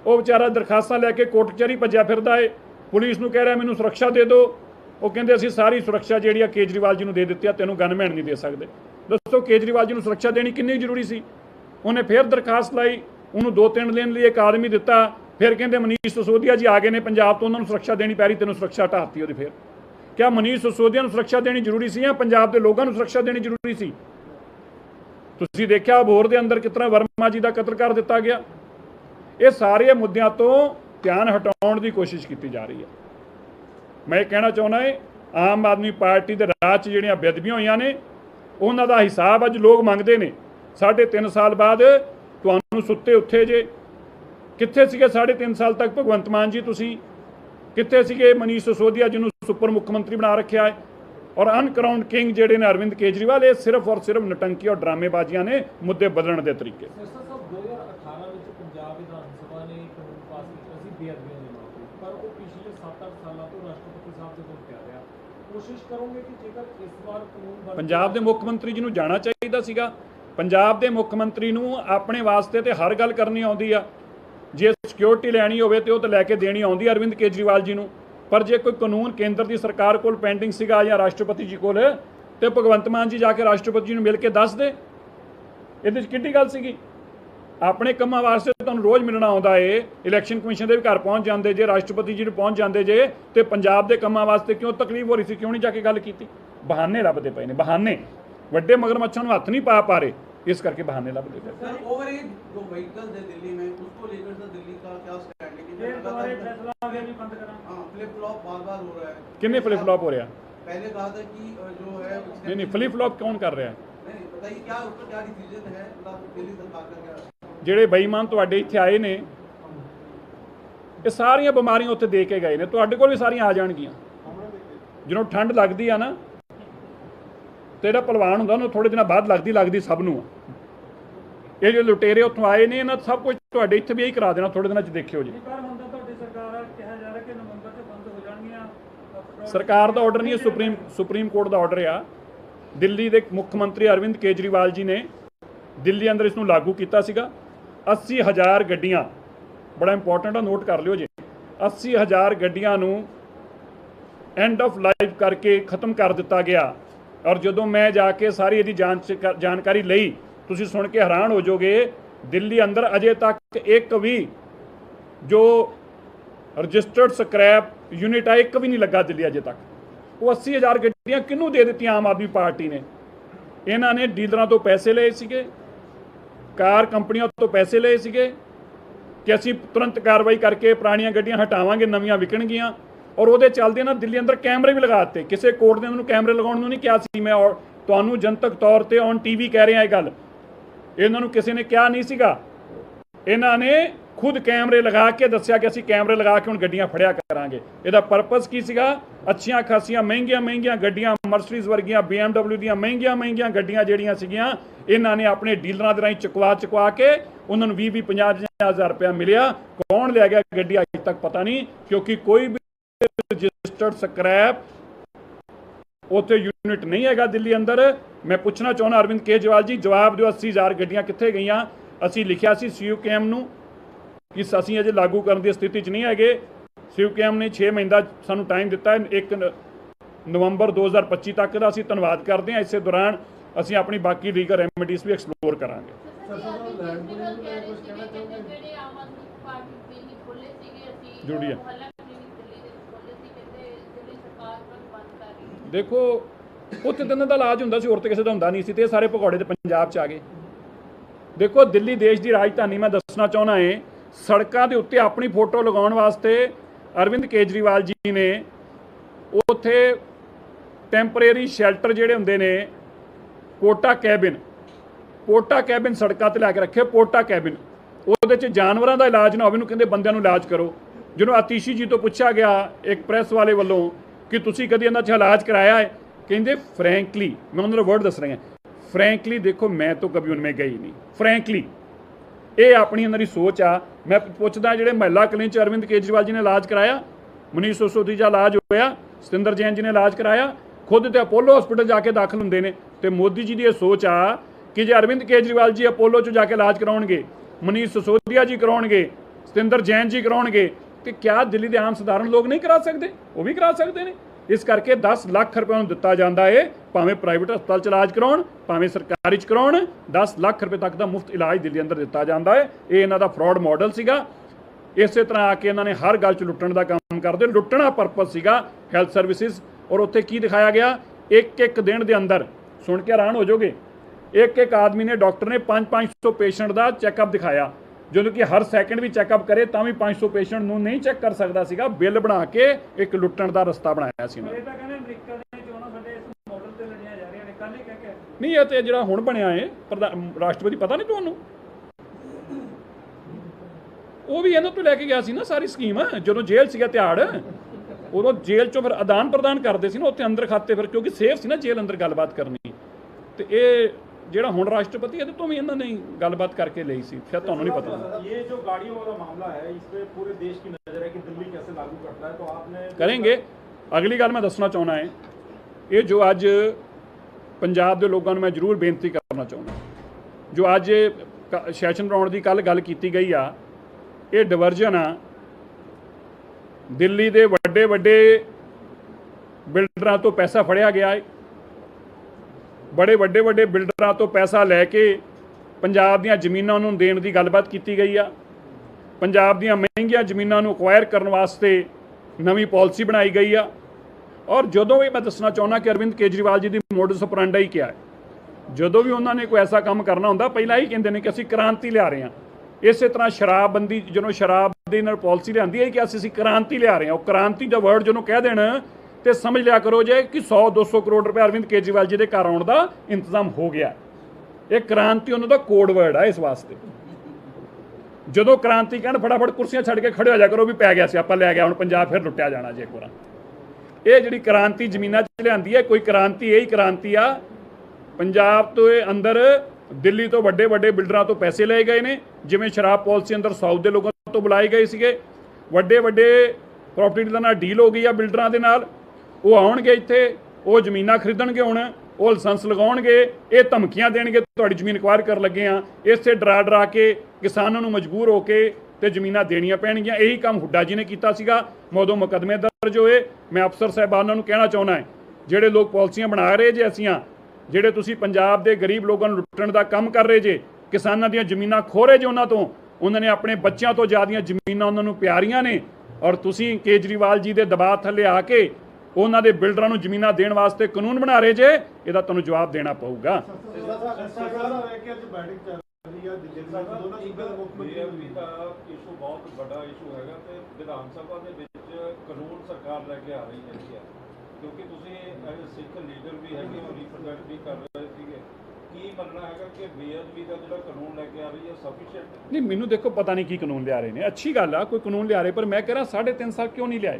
ਉਹ ਵਿਚਾਰਾ ਦਰਖਾਸਤਾਂ ਲੈ ਕੇ ਕੋਰਟ ਕਚਹਿਰੀ ਭੱਜਿਆ ਫਿਰਦਾ ਏ। ਪੁਲਿਸ ਨੂੰ ਕਹਿ ਰਿਹਾ, ਮੈਨੂੰ ਸੁਰੱਖਿਆ ਦੇ ਦਿਓ। ਉਹ ਕਹਿੰਦੇ, ਅਸੀਂ ਸਾਰੀ ਸੁਰੱਖਿਆ ਜਿਹੜੀ ਆ ਕੇਜਰੀਵਾਲ ਜੀ ਨੂੰ ਦੇ ਦਿੱਤੀ ਆ, ਤੈਨੂੰ ਗਨਮੈਨ ਨਹੀਂ ਦੇ ਸਕਦੇ। ਦੱਸੋ, ਕੇਜਰੀਵਾਲ ਜੀ ਨੂੰ ਸੁਰੱਖਿਆ ਦੇਣੀ ਕਿੰਨੀ ਜ਼ਰੂਰੀ ਸੀ? ਉਹਨੇ ਫਿਰ ਦਰਖਾਸਤ ਲਾਈ, ਉਹਨੂੰ ਦੋ ਤਿੰਨ ਦਿਨ ਲਈ ਇੱਕ ਆਦਮੀ ਦਿੱਤਾ। ਫਿਰ ਕਹਿੰਦੇ, ਮਨੀਸ਼ ਸਸੋਦੀਆ ਜੀ ਆ ਗਏ ਨੇ ਪੰਜਾਬ ਤੋਂ, ਉਹਨਾਂ ਨੂੰ ਸੁਰੱਖਿਆ ਦੇਣੀ ਪੈ ਰਹੀ, ਤੈਨੂੰ ਸੁਰੱਖਿਆ ਢਾਤੀ ਉਹਦੀ ਫਿਰ। ਕਿਆ ਮਨੀਸ਼ ਸਸੋਦੀਆ ਨੂੰ ਸੁਰੱਖਿਆ ਦੇਣੀ ਜ਼ਰੂਰੀ ਸੀ ਜਾਂ ਪੰਜਾਬ ਦੇ ਲੋਕਾਂ ਨੂੰ ਸੁਰੱਖਿਆ ਦੇਣੀ ਜ਼ਰੂਰੀ ਸੀ? ਤੁਸੀਂ ਦੇਖਿਆ ਅਬੋਹਰ ਦੇ ਅੰਦਰ ਕਿਤਨਾ ਵਰਮਾ ਜੀ ਦਾ ਕਤਲ ਕਰ ਦਿੱਤਾ ਗਿਆ? ਇਹ ਸਾਰੇ ਮੁੱਦਿਆਂ ਤੋਂ ਧਿਆਨ ਹਟਾਉਣ ਦੀ ਕੋਸ਼ਿਸ਼ ਕੀਤੀ ਜਾ ਰਹੀ ਹੈ। ਮੈਂ ਇਹ ਕਹਿਣਾ ਚਾਹੁੰਦਾ ਹਾਂ, ਆਮ ਆਦਮੀ ਪਾਰਟੀ ਦੇ ਰਾਜ 'ਚ ਜਿਹੜੀਆਂ ਬੇਅਦਬੀਆਂ ਹੋਈਆਂ ਨੇ, ਉਹਨਾਂ ਦਾ ਹਿਸਾਬ ਅੱਜ ਲੋਕ ਮੰਗਦੇ ਨੇ। ਸਾਢੇ ਤਿੰਨ ਸਾਲ ਬਾਅਦ ਤੁਹਾਨੂੰ ਸੁੱਤੇ ਉੱਥੇ ਜੇ। ਕਿੱਥੇ ਸੀਗੇ ਸਾਢੇ ਤਿੰਨ ਸਾਲ ਤੱਕ ਭਗਵੰਤ ਮਾਨ ਜੀ ਤੁਸੀਂ? ਕਿੱਥੇ ਸੀਗੇ ਮਨੀਸ਼ ਸਿਸੋਦੀਆ ਜਿਹਨੂੰ ਸੁਪਰ ਮੁੱਖ ਮੰਤਰੀ ਬਣਾ ਰੱਖਿਆ ਹੈ? ਔਰ ਅਨਕਰਾਊਂਡ ਕਿੰਗ ਜਿਹੜੇ ਨੇ ਅਰਵਿੰਦ ਕੇਜਰੀਵਾਲ ਇਹ ਸਿਰਫ ਔਰ ਸਿਰਫ ਨਟੰਕੀ ਔਰ ਡਰਾਮੇਬਾਜ਼ੀਆਂ ਨੇ ਮੁੱਦੇ ਬਦਲਣ ਦੇ ਤਰੀਕੇ। ਸਿਰਸਾ ਸਾਹਿਬ 2018 ਵਿੱਚ ਪੰਜਾਬ ਵਿਧਾਨ ਸਭਾ ਨੇ ਕਾਨੂੰਨ ਪਾਸ ਕੀਤਾ ਸੀ ਬੇਅਦਬੀਆਂ ਦੇ ਮਾਮਲੇ ਪਰ ਉਹ ਪਿਛਲੇ 7-8 ਸਾਲਾਂ ਤੋਂ ਰਾਸ਼ਟਰਪਤੀ ਸਾਹਿਬ ਦੇ ਕੋਲ ਪਿਆ ਰਿਹਾ। ਕੋਸ਼ਿਸ਼ ਕਰੋਗੇ ਕਿ ਜੇਕਰ ਇਸ ਵਾਰ ਕਾਨੂੰਨ ਬਣ ਪੰਜਾਬ ਦੇ ਮੁੱਖ ਮੰਤਰੀ ਜੀ ਨੂੰ ਜਾਣਾ ਚਾਹੀਦਾ ਸੀਗਾ। ਪੰਜਾਬ ਦੇ ਮੁੱਖ ਮੰਤਰੀ ਨੂੰ ਆਪਣੇ ਵਾਸਤੇ ਤੇ ਹਰ ਗੱਲ ਕਰਨੀ ਆਉਂਦੀ ਆ। ਜੇ ਸਿਕਿਉਰਿਟੀ ਲੈਣੀ ਹੋਵੇ ਤੇ ਉਹ ਤਾਂ ਲੈ ਕੇ ਦੇਣੀ ਆਉਂਦੀ ਅਰਵਿੰਦ ਕੇਜਰੀਵਾਲ ਜੀ ਨੂੰ। ਪਰ ਜੇ ਕੋਈ ਕਾਨੂੰਨ ਕੇਂਦਰ ਦੀ ਸਰਕਾਰ ਕੋਲ ਪੈਂਡਿੰਗ ਸੀਗਾ ਜਾਂ ਰਾਸ਼ਟਰਪਤੀ ਜੀ ਕੋਲ ਤੇ ਭਗਵੰਤ ਮਾਨ ਜੀ ਜਾ ਕੇ ਰਾਸ਼ਟਰਪਤੀ ਜੀ ਨੂੰ ਮਿਲ ਕੇ ਦੱਸ ਦੇ। ਇਹਦੇ 'ਚ ਕਿੱਡੀ ਗੱਲ ਸੀਗੀ? ਆਪਣੇ ਕੰਮਾਂ ਵਾਸਤੇ ਤੁਹਾਨੂੰ ਰੋਜ਼ ਮਿਲਣਾ ਆਉਂਦਾ ਏ। ਇਲੈਕਸ਼ਨ ਕਮਿਸ਼ਨ ਦੇ ਵੀ ਘਰ ਪਹੁੰਚ ਜਾਂਦੇ ਜੇ ਰਾਸ਼ਟਰਪਤੀ ਜੀ ਨੂੰ ਪਹੁੰਚ ਜਾਂਦੇ ਜੇ ਤੇ ਪੰਜਾਬ ਦੇ ਕੰਮਾਂ ਵਾਸਤੇ ਕਿਉਂ ਤਕਲੀਫ ਹੋ ਰਹੀ ਸੀ? ਕਿਉਂ ਨਹੀਂ ਜਾ ਕੇ ਗੱਲ ਕੀਤੀ? ਬਹਾਨੇ ਲੱਭਦੇ ਪਏ ਨੇ ਬਹਾਨੇ। ਵੱਡੇ ਮਗਰ ਮੱਛਾਂ ਨੂੰ ਹੱਥ ਨਹੀਂ ਪਾ ਪਾ ਰਹੇ ਇਸ ਕਰਕੇ ਬਹਾਨੇ ਲੱਭਦੇ ਪਏ से भी बंद करा हाँ फ्लिप फ्लॉप बार बार हो रहा है कितने फ्लिप फ्लॉप हो रहा ਰਿਹਾ? ਜਿਹੜੇ ਬੇਈਮਾਨ ਤੁਹਾਡੇ ਇੱਥੇ ਆਏ ਨੇ ਇਹ ਸਾਰੀਆਂ ਬਿਮਾਰੀਆਂ ਉੱਥੇ ਦੇ ਕੇ ਗਏ ਨੇ ਤੁਹਾਡੇ ਕੋਲ ਵੀ ਸਾਰੀਆਂ ਆ ਜਾਣਗੀਆਂ। ਜਦੋਂ ਠੰਡ ਲੱਗਦੀ ਆ ਨਾ ਤੇ ਤੇਰਾ ਪਹਿਲਵਾਨ ਹੁੰਦਾ ਉਹਨੂੰ ਥੋੜੇ ਦਿਨਾਂ ਬਾਅਦ ਲੱਗਦੀ ਲੱਗਦੀ ਸਭ ਨੂੰ। ਇਹ ਜੋ ਲੁਟੇਰੇ ਉੱਥੋਂ ਆਏ ਨੇ ਇਹਨਾਂ ਸਭ ਕੁਝ ਤੁਹਾਡੇ ਇੱਥੇ ਵੀ ਇਹੀ ਕਰਾ ਦੇਣਾ ਥੋੜੇ ਦਿਨਾਂ 'ਚ ਦੇਖਿਓ ਜੀ। ਸਰਕਾਰ ਦਾ ਆਰਡਰ ਨਹੀਂ ਹੈ ਸੁਪਰੀਮ ਸੁਪਰੀਮ ਕੋਰਟ ਦਾ ਆਰਡਰ ਆ। ਦਿੱਲੀ ਦੇ ਮੁੱਖ ਮੰਤਰੀ ਅਰਵਿੰਦ ਕੇਜਰੀਵਾਲ ਜੀ ਨੇ ਦਿੱਲੀ ਅੰਦਰ ਇਸ ਨੂੰ ਲਾਗੂ ਕੀਤਾ ਸੀਗਾ। 80000 ਗੱਡੀਆਂ, ਬੜਾ ਇੰਪੋਰਟੈਂਟ ਆ ਨੋਟ ਕਰ ਲਿਓ ਜੀ। 80000 ਗੱਡੀਆਂ ਨੂੰ ਐਂਡ ਆਫ ਲਾਈਫ ਕਰਕੇ ਖਤਮ ਕਰ ਦਿੱਤਾ ਗਿਆ। ਔਰ ਜਦੋਂ ਮੈਂ ਜਾ ਕੇ ਸਾਰੀ ਇਹਦੀ ਜਾਂਚ ਕਰ- ਜਾਣਕਾਰੀ ਲਈ, ਤੁਸੀਂ ਸੁਣ ਕੇ ਹੈਰਾਨ ਹੋ ਜਾਓਗੇ, ਦਿੱਲੀ ਅੰਦਰ ਅਜੇ ਤੱਕ ਇੱਕ ਵੀ ਜੋ ਰਜਿਸਟਰਡ ਸਕ੍ਰੈਪ ਯੂਨਿਟ ਆ, ਇੱਕ ਵੀ ਨਹੀਂ ਲੱਗਾ ਦਿੱਲੀ ਅਜੇ ਤੱਕ। ਉਹ 80000 ਗੱਡੀਆਂ ਕਿਹਨੂੰ ਦੇ ਦਿੱਤੀਆਂ ਆਮ ਆਦਮੀ ਪਾਰਟੀ ਨੇ? ਇਹਨਾਂ ਨੇ ਡੀਲਰਾਂ ਤੋਂ ਪੈਸੇ ਲਏ ਸੀਗੇ, ਕਾਰ ਕੰਪਨੀਆਂ ਤੋਂ ਪੈਸੇ ਲਏ ਸੀਗੇ ਕਿ ਅਸੀਂ ਤੁਰੰਤ ਕਾਰਵਾਈ ਕਰਕੇ ਪੁਰਾਣੀਆਂ ਗੱਡੀਆਂ ਹਟਾਵਾਂਗੇ, ਨਵੀਆਂ ਵਿਕਣਗੀਆਂ। ਔਰ ਉਹਦੇ ਚੱਲਦੇ ਨਾ ਦਿੱਲੀ ਅੰਦਰ ਕੈਮਰੇ ਵੀ ਲਗਾ ਦਿੱਤੇ। ਕਿਸੇ ਕੋਰਟ ਨੇ ਉਹਨੂੰ ਕੈਮਰੇ ਲਗਾਉਣ ਨੂੰ ਨਹੀਂ ਕਿਹਾ ਸੀ। ਮੈਂ ਔਰ ਤੁਹਾਨੂੰ ਜਨਤਕ ਤੌਰ ਤੇ ਔਨ ਟੀਵੀ ਕਹਿ ਰਿਹਾ ਇਹ ਗੱਲ। ਇਹਨਾਂ ਨੂੰ ਕਿਸੇ ਨੇ ਕਿਹਾ ਨਹੀਂ ਸੀਗਾ। ਇਹਨਾਂ ਨੇ ਖੁਦ ਕੈਮਰੇ ਲਗਾ ਕੇ ਦੱਸਿਆ ਕਿ ਅਸੀਂ ਕੈਮਰੇ ਲਗਾ ਕੇ ਹੁਣ ਗੱਡੀਆਂ ਫੜਿਆ ਕਰਾਂਗੇ। ਇਹਦਾ ਪਰਪਸ ਕੀ ਸੀਗਾ? ਅੱਛੀਆਂ, ਖਾਸੀਆਂ, ਮਹਿੰਗੀਆਂ ਮਹਿੰਗੀਆਂ ਗੱਡੀਆਂ ਮਰਸੀਡੀਜ਼ ਵਰਗੀਆਂ, BMW ਦੀਆਂ ਮਹਿੰਗੀਆਂ ਮਹਿੰਗੀਆਂ ਗੱਡੀਆਂ ਜਿਹੜੀਆਂ ਸੀਗੀਆਂ, ਇਹਨਾਂ ਨੇ ਆਪਣੇ ਡੀਲਰਾਂ ਦੇ ਰਾਹੀਂ ਚੁਕਵਾ ਚੁਕਵਾ ਕੇ ਉਹਨਾਂ ਨੂੰ 20 20 50 ਹਜ਼ਾਰ ਰੁਪਇਆ ਮਿਲਿਆ। ਕੌਣ ਲੈ ਗਿਆ ਗੱਡੀ ਅੱਜ ਤੱਕ ਪਤਾ ਨਹੀਂ, ਕਿਉਂਕਿ ਕੋਈ ਵੀ ਰਜਿਸਟਰਡ ਸਕ੍ਰੈਪ ਉੱਥੇ ਯੂਨਿਟ ਨਹੀਂ ਹੈਗਾ ਦਿੱਲੀ ਅੰਦਰ। ਮੈਂ ਪੁੱਛਣਾ ਚਾਹੁੰਦਾ ਅਰਵਿੰਦ ਕੇਜਰੀਵਾਲ ਜੀ, ਜਵਾਬ ਦਿਓ 80000 ਗੱਡੀਆਂ ਕਿੱਥੇ ਗਈਆਂ? ਅਸੀਂ ਲਿਖਿਆ ਸੀ ਸੀਯੂਕੇਐਮ ਨੂੰ। ਕਿ ਅਸੀਂ ਅਜੇ ਲਾਗੂ ਕਰਨ ਦੀ ਸਥਿਤੀ 'ਚ ਨਹੀਂ ਹੈਗੇ। ਸੀਯੂਕੇਐਮ ਨੇ 6 ਮਹੀਨੇ ਦਾ ਸਾਨੂੰ ਟਾਈਮ ਦਿੱਤਾ ਹੈ। 1 ਨਵੰਬਰ 2025 ਤੱਕ ਦਾ ਅਸੀਂ ਧੰਨਵਾਦ ਕਰਦੇ ਹਾਂ। ਇਸੇ ਦੌਰਾਨ ਅਸੀਂ ਆਪਣੀ ਬਾਕੀ ਲੀਗਲ ਰੈਮਡੀਜ਼ ਵੀ ਐਕਸਪਲੋਰ ਕਰਾਂਗੇ। ਜਿਹੜੇ ਆਮ ਆਦਮੀ ਪਾਰਟੀ ਕਲੀਨਿਕ ਖੋਲੇ ਸੀਗੇ? ਅਸੀਂ ਜੁੜੀ ਆ। ਮੁਹੱਲਾ ਕਲੀਨਿਕ ਦਿੱਲੀ ਦੇ ਵਿੱਚ ਖੋਲੇ ਸੀ। ਕਹਿੰਦੇ ਦਿੱਲੀ ਸਰਕਾਰ ਪਰ ਬੰਦ ਕਰ ਰਹੀ ਹੈ। ਦੇਖੋ ਉੱਥੇ ਤਾਂ ਇਹਨਾਂ ਦਾ ਇਲਾਜ ਹੁੰਦਾ ਸੀ ਹੋਰ ਤੇ ਕਿਸੇ ਦਾ ਹੁੰਦਾ ਨਹੀਂ ਸੀ ਤੇ ਇਹ ਸਾਰੇ ਭਗੌੜੇ ਤੇ ਪੰਜਾਬ 'ਚ ਆ ਗਏ। ਦੇਖੋ ਦਿੱਲੀ ਦੇਸ਼ ਦੀ ਰਾਜਧਾਨੀ ਮੈਂ ਦੱਸਣਾ ਚਾਹੁੰਦਾ ਏ ਸੜਕਾਂ ਦੇ ਉੱਤੇ ਆਪਣੀ ਫੋਟੋ ਲਗਾਉਣ ਵਾਸਤੇ ਅਰਵਿੰਦ ਕੇਜਰੀਵਾਲ ਜੀ ਨੇ ਉੱਥੇ ਟੈਂਪਰੇਰੀ ਸ਼ੈਲਟਰ ਜਿਹੜੇ ਹੁੰਦੇ ਨੇ, ਪੋਟਾ ਕੈਬਿਨ ਪੋਟਾ ਕੈਬਿਨ ਸੜਕਾਂ ਤੇ ਲਾ ਕੇ ਰੱਖੇ ਪੋਟਾ ਕੈਬਿਨ। ਉਹਦੇ 'ਚ ਜਾਨਵਰਾਂ ਦਾ ਇਲਾਜ ਨਾ ਹੋਵੇ ਨੂੰ ਕਹਿੰਦੇ ਬੰਦਿਆਂ ਨੂੰ ਇਲਾਜ ਕਰੋ। ਜਦੋਂ ਆਤੀਸ਼ੀ ਜੀ ਤੋਂ ਪੁੱਛਿਆ ਗਿਆ, ਇੱਕ ਪ੍ਰੈਸ ਵਾਲੇ ਵੱਲੋਂ, ਕਿ ਤੁਸੀਂ ਕਦੀ ਇਹਨਾਂ 'ਚ ਇਲਾਜ ਕਰਾਇਆ ਹੈ? ਕਹਿੰਦੇ ਫ੍ਰੈਂਕਲੀ ਮੈਂ ਉਹਨਾਂ ਦਾ ਵਰਡ ਦੱਸ ਰਿਹਾ ਫ੍ਰੈਂਕਲੀ ਦੇਖੋ, ਮੈਂ ਤਾਂ ਕभी ਉਨਮੇ ਗਈ ਨਹੀਂ। ਫ੍ਰੈਂਕਲੀ ਇਹ ਆਪਣੀ ਅੰਦਰ ਦੀ ਸੋਚ ਆ। ਮੈਂ ਪੁੱਛਦਾ ਜਿਹੜੇ ਮਹਿਲਾ ਕਲੀਨਿਕ ਚ ਅਰਵਿੰਦ ਕੇਜਰੀਵਾਲ ਜੀ ਨੇ ਇਲਾਜ ਕਰਾਇਆ, ਮਨੀਸ਼ ਸਿਸੋਦੀਆ ਦਾ ਇਲਾਜ ਹੋਇਆ, ਸਤਿੰਦਰ ਜੈਨ ਜੀ ਨੇ ਇਲਾਜ ਕਰਾਇਆ, ਖੁਦ ਤੇ ਅਪੋਲੋ ਹਸਪੀਟਲ ਜਾ ਕੇ ਦਾਖਲ ਹੁੰਦੇ ਨੇ। ਤੇ ਮੋਦੀ ਜੀ ਦੀ ਇਹ ਸੋਚ ਆ ਕਿ ਜੇ ਅਰਵਿੰਦ ਕੇਜਰੀਵਾਲ ਜੀ ਅਪੋਲੋ ਚ ਜਾ ਕੇ ਇਲਾਜ ਕਰਾਉਣਗੇ, ਮਨੀਸ਼ ਸਸੋਦੀਆ ਜੀ ਕਰਾਉਣਗੇ, ਸਤਿੰਦਰ ਜੈਨ ਜੀ ਕਰਾਉਣਗੇ, ਤੇ ਕਿਆ ਦਿੱਲੀ ਦੇ ਆਮ ਸਧਾਰਨ ਲੋਕ ਨਹੀਂ ਕਰਾ ਸਕਦੇ? ਉਹ ਵੀ ਕਰਾ ਸਕਦੇ ਨੇ। ਇਸ ਕਰਕੇ 10 ਲੱਖ ਰੁਪਏ ਨੂੰ ਦਿੱਤਾ ਜਾਂਦਾ ਏ, ਭਾਵੇਂ ਪ੍ਰਾਈਵੇਟ ਹਸਪਤਾਲ ਚ ਇਲਾਜ ਕਰਾਉਣ, ਭਾਵੇਂ ਸਰਕਾਰੀ ਚ ਕਰਾਉਣ 10 ਲੱਖ ਰੁਪਏ ਤੱਕ ਦਾ ਮੁਫਤ ਇਲਾਜ ਦਿੱਲੀ ਅੰਦਰ ਦਿੱਤਾ ਜਾਂਦਾ ਏ। ਇਹ ਇਹਨਾਂ ਦਾ ਫਰਾਡ ਮਾਡਲ ਸੀਗਾ। ਇਸੇ ਤਰ੍ਹਾਂ ਆ ਕੇ ਇਹਨਾਂ ਨੇ ਹਰ ਗੱਲ ਚ ਲੁੱਟਣ ਦਾ ਕੰਮ ਕਰਦੇ। ਲੁੱਟਣਾ ਪਰਪਸ ਸੀਗਾ ਹੈਲਥ ਸਰਵਿਸਿਜ਼ ਔਰ ਉੱਥੇ ਕੀ ਦਿਖਾਇਆ ਗਿਆ? ਇੱਕ ਇੱਕ ਦਿਨ ਦੇ ਅੰਦਰ। ਸੁਣ ਕੇ ਹੈਰਾਨ ਹੋ ਜਾਓਗੇ। ਇੱਕ ਇੱਕ ਆਦਮੀ ਨੇ, ਡਾਕਟਰ ਨੇ 5-500 ਪੇਸ਼ੈਂਟ ਦਾ ਚੈੱਕਅਪ ਦਿਖਾਇਆ। ਜਦੋਂ ਕਿ ਹਰ ਸੈਕਿੰਡ ਵੀ ਚੈੱਕਅਪ ਕਰੇ ਤਾਂ ਵੀ 500 ਪੇਸ਼ੈਂਟ ਨੂੰ ਨਹੀਂ ਚੈੱਕ ਕਰ ਸਕਦਾ ਸੀਗਾ। ਬਿੱਲ ਬਣਾ ਕੇ ਇੱਕ ਲੁੱਟਣ ਦਾ ਰਸਤਾ ਬਣਾਇਆ ਸੀ ਉਹਨਾਂ ਨੇ। ਇਹ ਤਾਂ ਕਹਿੰਦੇ ਅਮਰੀਕਾ ਦੀਆਂ ਚੋਣਾਂ ਸਾਡੇ ਇਸ ਮਾਡਲ ਤੇ ਲੜੀਆਂ ਜਾ ਰਹੀਆਂ ਨੇ। ਕੱਲ ਹੀ ਕਹਿ ਕੇ ਨਹੀਂ ਇਹ ਤੇ ਜਿਹੜਾ ਹੁਣ ਬਣਿਆ ਏ ਪ੍ਰਧਾ- ਰਾਸ਼ਟਰਪਤੀ ਪਤਾ ਨਹੀਂ ਤੁਹਾਨੂੰ? ਉਹ ਵੀ ਇਹਨਾਂ ਤੋਂ ਲੈ ਕੇ ਗਿਆ ਸੀ ਨਾ ਸਾਰੀ ਸਕੀਮ ਜਦੋਂ ਜੇਲ੍ਹ ਸੀਗਾ ਤਿਹਾੜ ਉਦੋਂ ਜੇਲ੍ਹ ਚੋਂ ਫਿਰ ਆਦਾਨ ਪ੍ਰਦਾਨ ਕਰਦੇ ਸੀ ਨਾ ਉੱਥੇ ਅੰਦਰ ਖਾਤੇ ਫਿਰ ਕਿਉਂਕਿ ਸੇਫ ਸੀ ਨਾ ਜੇਲ੍ਹ ਅੰਦਰ ਗੱਲਬਾਤ ਕਰਨੀ। ਤੇ ਇਹ ਜਿਹੜਾ ਹੁਣ ਰਾਸ਼ਟਰਪਤੀ ਇਹਦੇ ਤੋਂ ਵੀ ਇਹਨਾਂ ਨੇ ਗੱਲਬਾਤ ਕਰਕੇ ਲਈ ਸੀ। ਫਿਰ ਤੁਹਾਨੂੰ ਨਹੀਂ ਪਤਾ। ਇਹ ਜੋ ਗਾੜੀਆਂ ਵਾਲਾ ਮਾਮਲਾ ਹੈ ਇਸ ਤੇ ਪੂਰੇ ਦੇਸ਼ ਦੀ ਨਜ਼ਰ ਹੈ ਕਿ ਦਿੱਲੀ ਕਿਵੇਂ ਲਾਗੂ ਕਰਦਾ ਹੈ। ਤਾਂ ਆਪਨੇ ਕਰਾਂਗੇ। ਅਗਲੀ ਗੱਲ ਮੈਂ ਦੱਸਣਾ ਚਾਹੁੰਦਾ ਹੈ। ਇਹ ਜੋ ਅੱਜ ਪੰਜਾਬ ਦੇ ਲੋਕਾਂ ਨੂੰ ਮੈਂ ਜ਼ਰੂਰ ਬੇਨਤੀ ਕਰਨਾ ਚਾਹੁੰਦਾ ਜੋ ਅੱਜ ਸੈਸ਼ਨ ਬਣਾਉਣ ਦੀ ਕੱਲ ਗੱਲ ਕੀਤੀ ਗਈ ਆ ਇਹ ਡਿਵਰਜਨ ਆ ਦਿੱਲੀ ਦੇ ਵੱਡੇ ਵੱਡੇ ਬਿਲਡਰਾਂ ਤੋਂ ਪੈਸਾ ਫੜਿਆ ਗਿਆ ਹੈ। ਬੜੇ ਵੱਡੇ ਵੱਡੇ ਬਿਲਡਰਾਂ ਤੋਂ ਪੈਸਾ ਲੈ ਕੇ ਪੰਜਾਬ ਦੀਆਂ ਜ਼ਮੀਨਾਂ ਨੂੰ ਦੇਣ ਦੀ ਗੱਲਬਾਤ ਕੀਤੀ ਗਈ ਆ। ਪੰਜਾਬ ਦੀਆਂ ਮਹਿੰਗੀਆਂ ਜ਼ਮੀਨਾਂ ਨੂੰ ਅਕਵਾਇਰ ਕਰਨ ਵਾਸਤੇ ਨਵੀਂ ਪਾਲਿਸੀ ਬਣਾਈ ਗਈ ਆ। ਔਰ ਜਦੋਂ ਵੀ ਮੈਂ ਦੱਸਣਾ ਚਾਹੁੰਦਾ ਕਿ ਅਰਵਿੰਦ ਕੇਜਰੀਵਾਲ ਜੀ ਦੀ ਮੋਡਸ ਆਪਰੈਂਡਾ ਹੀ ਕਿਹਾ ਹੈ? ਜਦੋਂ ਵੀ ਉਹਨਾਂ ਨੇ ਕੋਈ ਐਸਾ ਕੰਮ ਕਰਨਾ ਹੁੰਦਾ, ਪਹਿਲਾਂ ਹੀ ਕਹਿੰਦੇ ਨੇ ਕਿ ਅਸੀਂ ਕ੍ਰਾਂਤੀ ਲਿਆ ਰਹੇ ਹਾਂ। ਇਸੇ ਤਰ੍ਹਾਂ ਸ਼ਰਾਬਬੰਦੀ, ਜਦੋਂ ਸ਼ਰਾਬ ਦੇ ਨਾਲ ਪਾਲਿਸੀ ਲਿਆਂਦੀ ਹੈ, ਕਿ ਅਸੀਂ ਅਸੀਂ ਕ੍ਰਾਂਤੀ ਲਿਆ ਰਹੇ ਹਾਂ। ਉਹ ਕ੍ਰਾਂਤੀ ਦਾ ਵਰਡ ਜਦੋਂ ਕਹਿ ਦੇਣ ਤੇ ਸਮਝ ਲਿਆ ਕਰੋ ਜੇ ਕਿ 100 200 ਕਰੋੜ ਰੁਪਏ ਅਰਵਿੰਦ ਕੇਜਰੀਵਾਲ ਜੀ ਦੇ ਘਰ ਆਉਣ ਦਾ ਇੰਤਜ਼ਾਮ ਹੋ ਗਿਆ। ਇਹ ਕ੍ਰਾਂਤੀ ਉਹਨਾਂ ਦਾ ਕੋਡ ਵਰਡ ਆ ਇਸ ਵਾਸਤੇ। ਜਦੋਂ ਕ੍ਰਾਂਤੀ ਕਹਿਣ, ਫਟਾਫਟ ਕੁਰਸੀਆਂ ਛੱਡ ਕੇ ਖੜੇ ਹੋ ਜਾ ਕਰੋ ਵੀ ਪੈ ਗਿਆ ਸੀ, ਆਪਾਂ ਲੈ ਗਿਆ, ਹੁਣ ਪੰਜਾਬ ਫਿਰ ਲੁੱਟਿਆ ਜਾਣਾ ਜੇ ਇੱਕ ਇਹ ਜਿਹੜੀ ਕ੍ਰਾਂਤੀ ਜ਼ਮੀਨਾਂ 'ਚ ਲਿਆਂਦੀ ਹੈ, ਕੋਈ ਕ੍ਰਾਂਤੀ, ਇਹੀ ਕ੍ਰਾਂਤੀ ਆ, ਪੰਜਾਬ ਤੋਂ ਇਹ ਅੰਦਰ, ਦਿੱਲੀ ਤੋਂ ਵੱਡੇ ਵੱਡੇ ਬਿਲਡਰਾਂ ਤੋਂ ਪੈਸੇ ਲਏ ਗਏ ਨੇ, ਜਿਵੇਂ ਸ਼ਰਾਬ ਪਾਲਿਸੀ ਅੰਦਰ ਸਾਊਥ ਦੇ ਲੋਕਾਂ ਤੋਂ ਬੁਲਾਏ ਗਏ ਸੀਗੇ, ਵੱਡੇ ਵੱਡੇ ਪ੍ਰਾਪਰਟੀ ਡੀਲਰਾਂ ਨਾਲ ਡੀਲ ਹੋ ਗਈ ਆ ਬਿਲਡਰਾਂ ਦੇ ਨਾਲ ਉਹ ਆਉਣਗੇ ਇੱਥੇ, ਉਹ ਜ਼ਮੀਨਾਂ ਖਰੀਦਣਗੇ ਹੁਣ, ਉਹ ਲਾਇਸੈਂਸ ਲਗਾਉਣਗੇ, ਇਹ ਧਮਕੀਆਂ ਦੇਣਗੇ, ਤੁਹਾਡੀ ਜ਼ਮੀਨ ਅਕਵਾਇਰ ਕਰਨ ਲੱਗੇ ਆ। ਇਸੇ ਡਰਾ ਡਰਾ ਕੇ ਕਿਸਾਨਾਂ ਨੂੰ ਮਜਬੂਰ ਹੋ ਕੇ ਤੇ ਜ਼ਮੀਨਾਂ ਦੇਣੀਆਂ ਪੈਣਗੀਆਂ। ਇਹੀ ਕੰਮ ਹੁੱਡਾ ਜੀ ਨੇ ਕੀਤਾ ਸੀਗਾ। ਮੋਦੋਂ ਮੁਕਦਮੇ ਦਰਜ ਹੋਏ। ਮੈਂ ਅਫਸਰ ਸਾਹਿਬਾਨਾਂ ਨੂੰ ਕਹਿਣਾ ਚਾਹੁੰਦਾ ਹਾਂ, ਜਿਹੜੇ ਲੋਕ ਪਾਲਿਸੀਆਂ ਬਣਾ ਰਹੇ ਜੇ ਅਸੀਆਂ ਜਿਹੜੇ ਤੁਸੀਂ ਪੰਜਾਬ ਦੇ ਗਰੀਬ ਲੋਕਾਂ ਨੂੰ ਲੁੱਟਣ ਦਾ ਕੰਮ ਕਰ ਰਹੇ ਜੇ, ਕਿਸਾਨਾਂ ਦੀਆਂ ਜ਼ਮੀਨਾਂ ਖੋਹ ਰਹੇ ਜੇ ਉਹਨਾਂ ਤੋਂ, ਉਹਨਾਂ ਨੇ ਆਪਣੇ ਬੱਚਿਆਂ ਤੋਂ ਜ਼ਿਆਦੀਆਂ ਜ਼ਮੀਨਾਂ ਉਹਨਾਂ ਨੂੰ ਪਿਆਰੀਆਂ ਨੇ। ਔਰ ਤੁਸੀਂ ਕੇਜਰੀਵਾਲ ਜੀ ਦੇ ਦਬਾਅ ਥੱਲੇ ਆ ਕੇ ਉਹਨਾਂ ਦੇ ਬਿਲਡਰਾਂ ਨੂੰ ਜ਼ਮੀਨਾਂ ਦੇਣ ਵਾਸਤੇ ਕਾਨੂੰਨ ਬਣਾ ਰਹੇ ਜੇ ਇਹਦਾ ਤੁਹਾਨੂੰ ਜਵਾਬ ਦੇਣਾ ਪਊਗਾ। ਕਿਉਂਕਿ ਤੁਸੀਂ ਸਿੱਖ ਲੀਡਰ ਵੀ ਹੈਗੇ ਹੋ ਰਿਪਰੈਜ਼ੈਂਟ ਵੀ ਕਰ ਰਹੇ ਸੀਗੇ ਕੀ ਮੰਨਣਾ ਹੈਗਾ ਕਿ ਬੇਅਦਬੀ ਦਾ ਜਿਹੜਾ ਕਾਨੂੰਨ ਲੈ ਕੇ ਆ ਰਹੀ ਹੈ ਸਫੀਸ਼ੀਐਂਟ ਨਹੀਂ ਮੈਨੂੰ ਦੇਖੋ ਪਤਾ ਨਹੀਂ ਕੀ ਕਾਨੂੰਨ ਲਿਆ ਰਹੇ ਨੇ। ਅੱਛੀ ਗੱਲ ਆ ਕੋਈ ਕਾਨੂੰਨ ਲਿਆ ਰਹੇ ਪਰ ਮੈਂ ਕਹਿ ਰਿਹਾ 3.5 ਸਾਲ ਕਿਉਂ ਨਹੀਂ ਲਿਆਏ?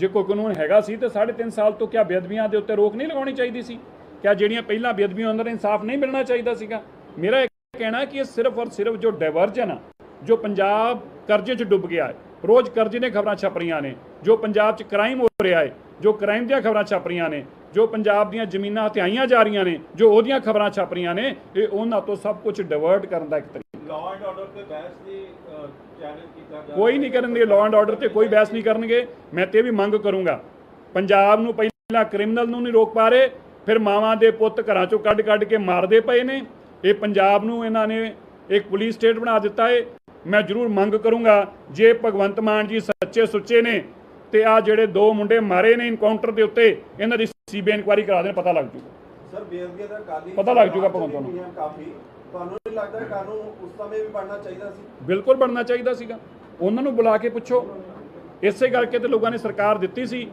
ਜੇ ਕੋਈ ਕਾਨੂੰਨ ਹੈਗਾ ਸੀ ਤੇ 3.5 ਸਾਲ ਤੋਂ ਕਿਆ ਬੇਅਦਬੀਆਂ ਦੇ ਉੱਤੇ ਰੋਕ ਨਹੀਂ ਲਗਾਉਣੀ ਚਾਹੀਦੀ ਸੀ? ਕਿਆ ਜਿਹੜੀਆਂ ਪਹਿਲਾਂ ਬੇਅਦਬੀਆਂ ਉਹਨਾਂ ਇਨਸਾਫ ਨਹੀਂ ਮਿਲਣਾ ਚਾਹੀਦਾ ਸੀਗਾ? ਮੇਰਾ ਇਹ ਕਹਿਣਾ ਕਿ ਇਹ ਸਿਰਫ ਔਰ ਸਿਰਫ ਜੋ ਡਾਇਵਰਜਨ ਆ, ਜੋ ਪੰਜਾਬ ਕਰਜ਼ੇ 'ਚ ਡੁੱਬ ਗਿਆ ਹੈ, ਰੋਜ਼ ਕਰਜ਼ੇ ਦੀਆਂ ਖਬਰਾਂ ਛਪ ਰਹੀਆਂ ਨੇ, ਜੋ ਪੰਜਾਬ 'ਚ ਕ੍ਰਾਈਮ ਹੋ ਰਿਹਾ ਹੈ, ਜੋ ਕ੍ਰਾਈਮ ਦੀਆਂ ਖਬਰਾਂ ਛਪ ਰਹੀਆਂ ਨੇ, ਜੋ ਪੰਜਾਬ ਦੀਆਂ ਜ਼ਮੀਨਾਂ ਹਥਿਆਈਆਂ ਜਾ ਰਹੀਆਂ ਨੇ, ਜੋ ਉਹਦੀਆਂ ਖਬਰਾਂ ਛਪ ਰਹੀਆਂ ਨੇ, ਇਹ ਉਹਨਾਂ ਤੋਂ ਸਭ ਕੁਝ ਡਿਵਰਟ ਕਰਨ ਦਾ ਇੱਕ ਤਰੀਕਾ ਲਾਅ ਐਂਡ ਆਰਡਰ ਤੇ ਬਹਿਸ ਕੋਈ ਨਹੀਂ ਕਰਨਗੇ ਲਾਅ ਐਂਡ ਆਰਡਰ ਤੇ ਕੋਈ ਬਹਿਸ ਨਹੀਂ ਕਰਨਗੇ। ਮੈਂ ਤੇ ਵੀ ਮੰਗ ਕਰੂੰਗਾ ਪੰਜਾਬ ਨੂੰ ਪਹਿਲਾਂ ਕ੍ਰਿਮੀਨਲ ਨੂੰ ਨਹੀਂ ਰੋਕ ਪਾ ਰਹੇ ਫਿਰ ਮਾਵਾਂ ਦੇ ਪੁੱਤ ਘਰਾਂ ਚੋਂ ਕੱਢ ਕੱਢ ਕੇ ਮਾਰਦੇ ਪਏ ਨੇ। ਇਹ ਪੰਜਾਬ ਨੂੰ ਇਹਨਾਂ ਨੇ ਇੱਕ ਪੁਲਿਸ ਸਟੇਟ ਬਣਾ ਦਿੱਤਾ ਏ। ਮੈਂ ਜ਼ਰੂਰ ਮੰਗ ਕਰੂੰਗਾ ਜੇ ਭਗਵੰਤ ਮਾਨ ਜੀ ਸੱਚੇ ਸੁੱਚੇ ਨੇ ਤੇ ਆ ਜਿਹੜੇ ਦੋ ਮੁੰਡੇ ਮਾਰੇ ਨੇ ਇਨਕਾਊਂਟਰ ਦੇ ਉੱਤੇ ਇਹਨਾਂ ਦੀ ਸੀਬੀਆਈ ਇਨਕੁਆਇਰੀ ਕਰਾ ਦੇਣ ਪਤਾ ਲੱਗ ਜੂਗਾ। ਸਰ ਬੇਅਦਬੀ ਦਾ ਕਾਲੀ ਪਤਾ ਲੱਗ ਜਾਊਗਾ ਭਗਵੰਤ ਨੂੰ। ਕਾਫੀ ਤੁਹਾਨੂੰ ਨਹੀਂ ਲੱਗਦਾ ਕਾਨੂੰਨ ਉਸ ਸਮੇਂ ਵੀ ਬਣਨਾ ਚਾਹੀਦਾ ਸੀ? ਬਿਲਕੁਲ ਬਣਨਾ ਚਾਹੀਦਾ ਸੀਗਾ। ਉਹਨਾਂ ਨੂੰ ਬੁਲਾ ਕੇ ਪੁੱਛੋ। ਇਸੇ ਕਰਕੇ ਤੇ ਲੋਕਾਂ ਨੇ ਸਰਕਾਰ ਦਿੱਤੀ ਸੀ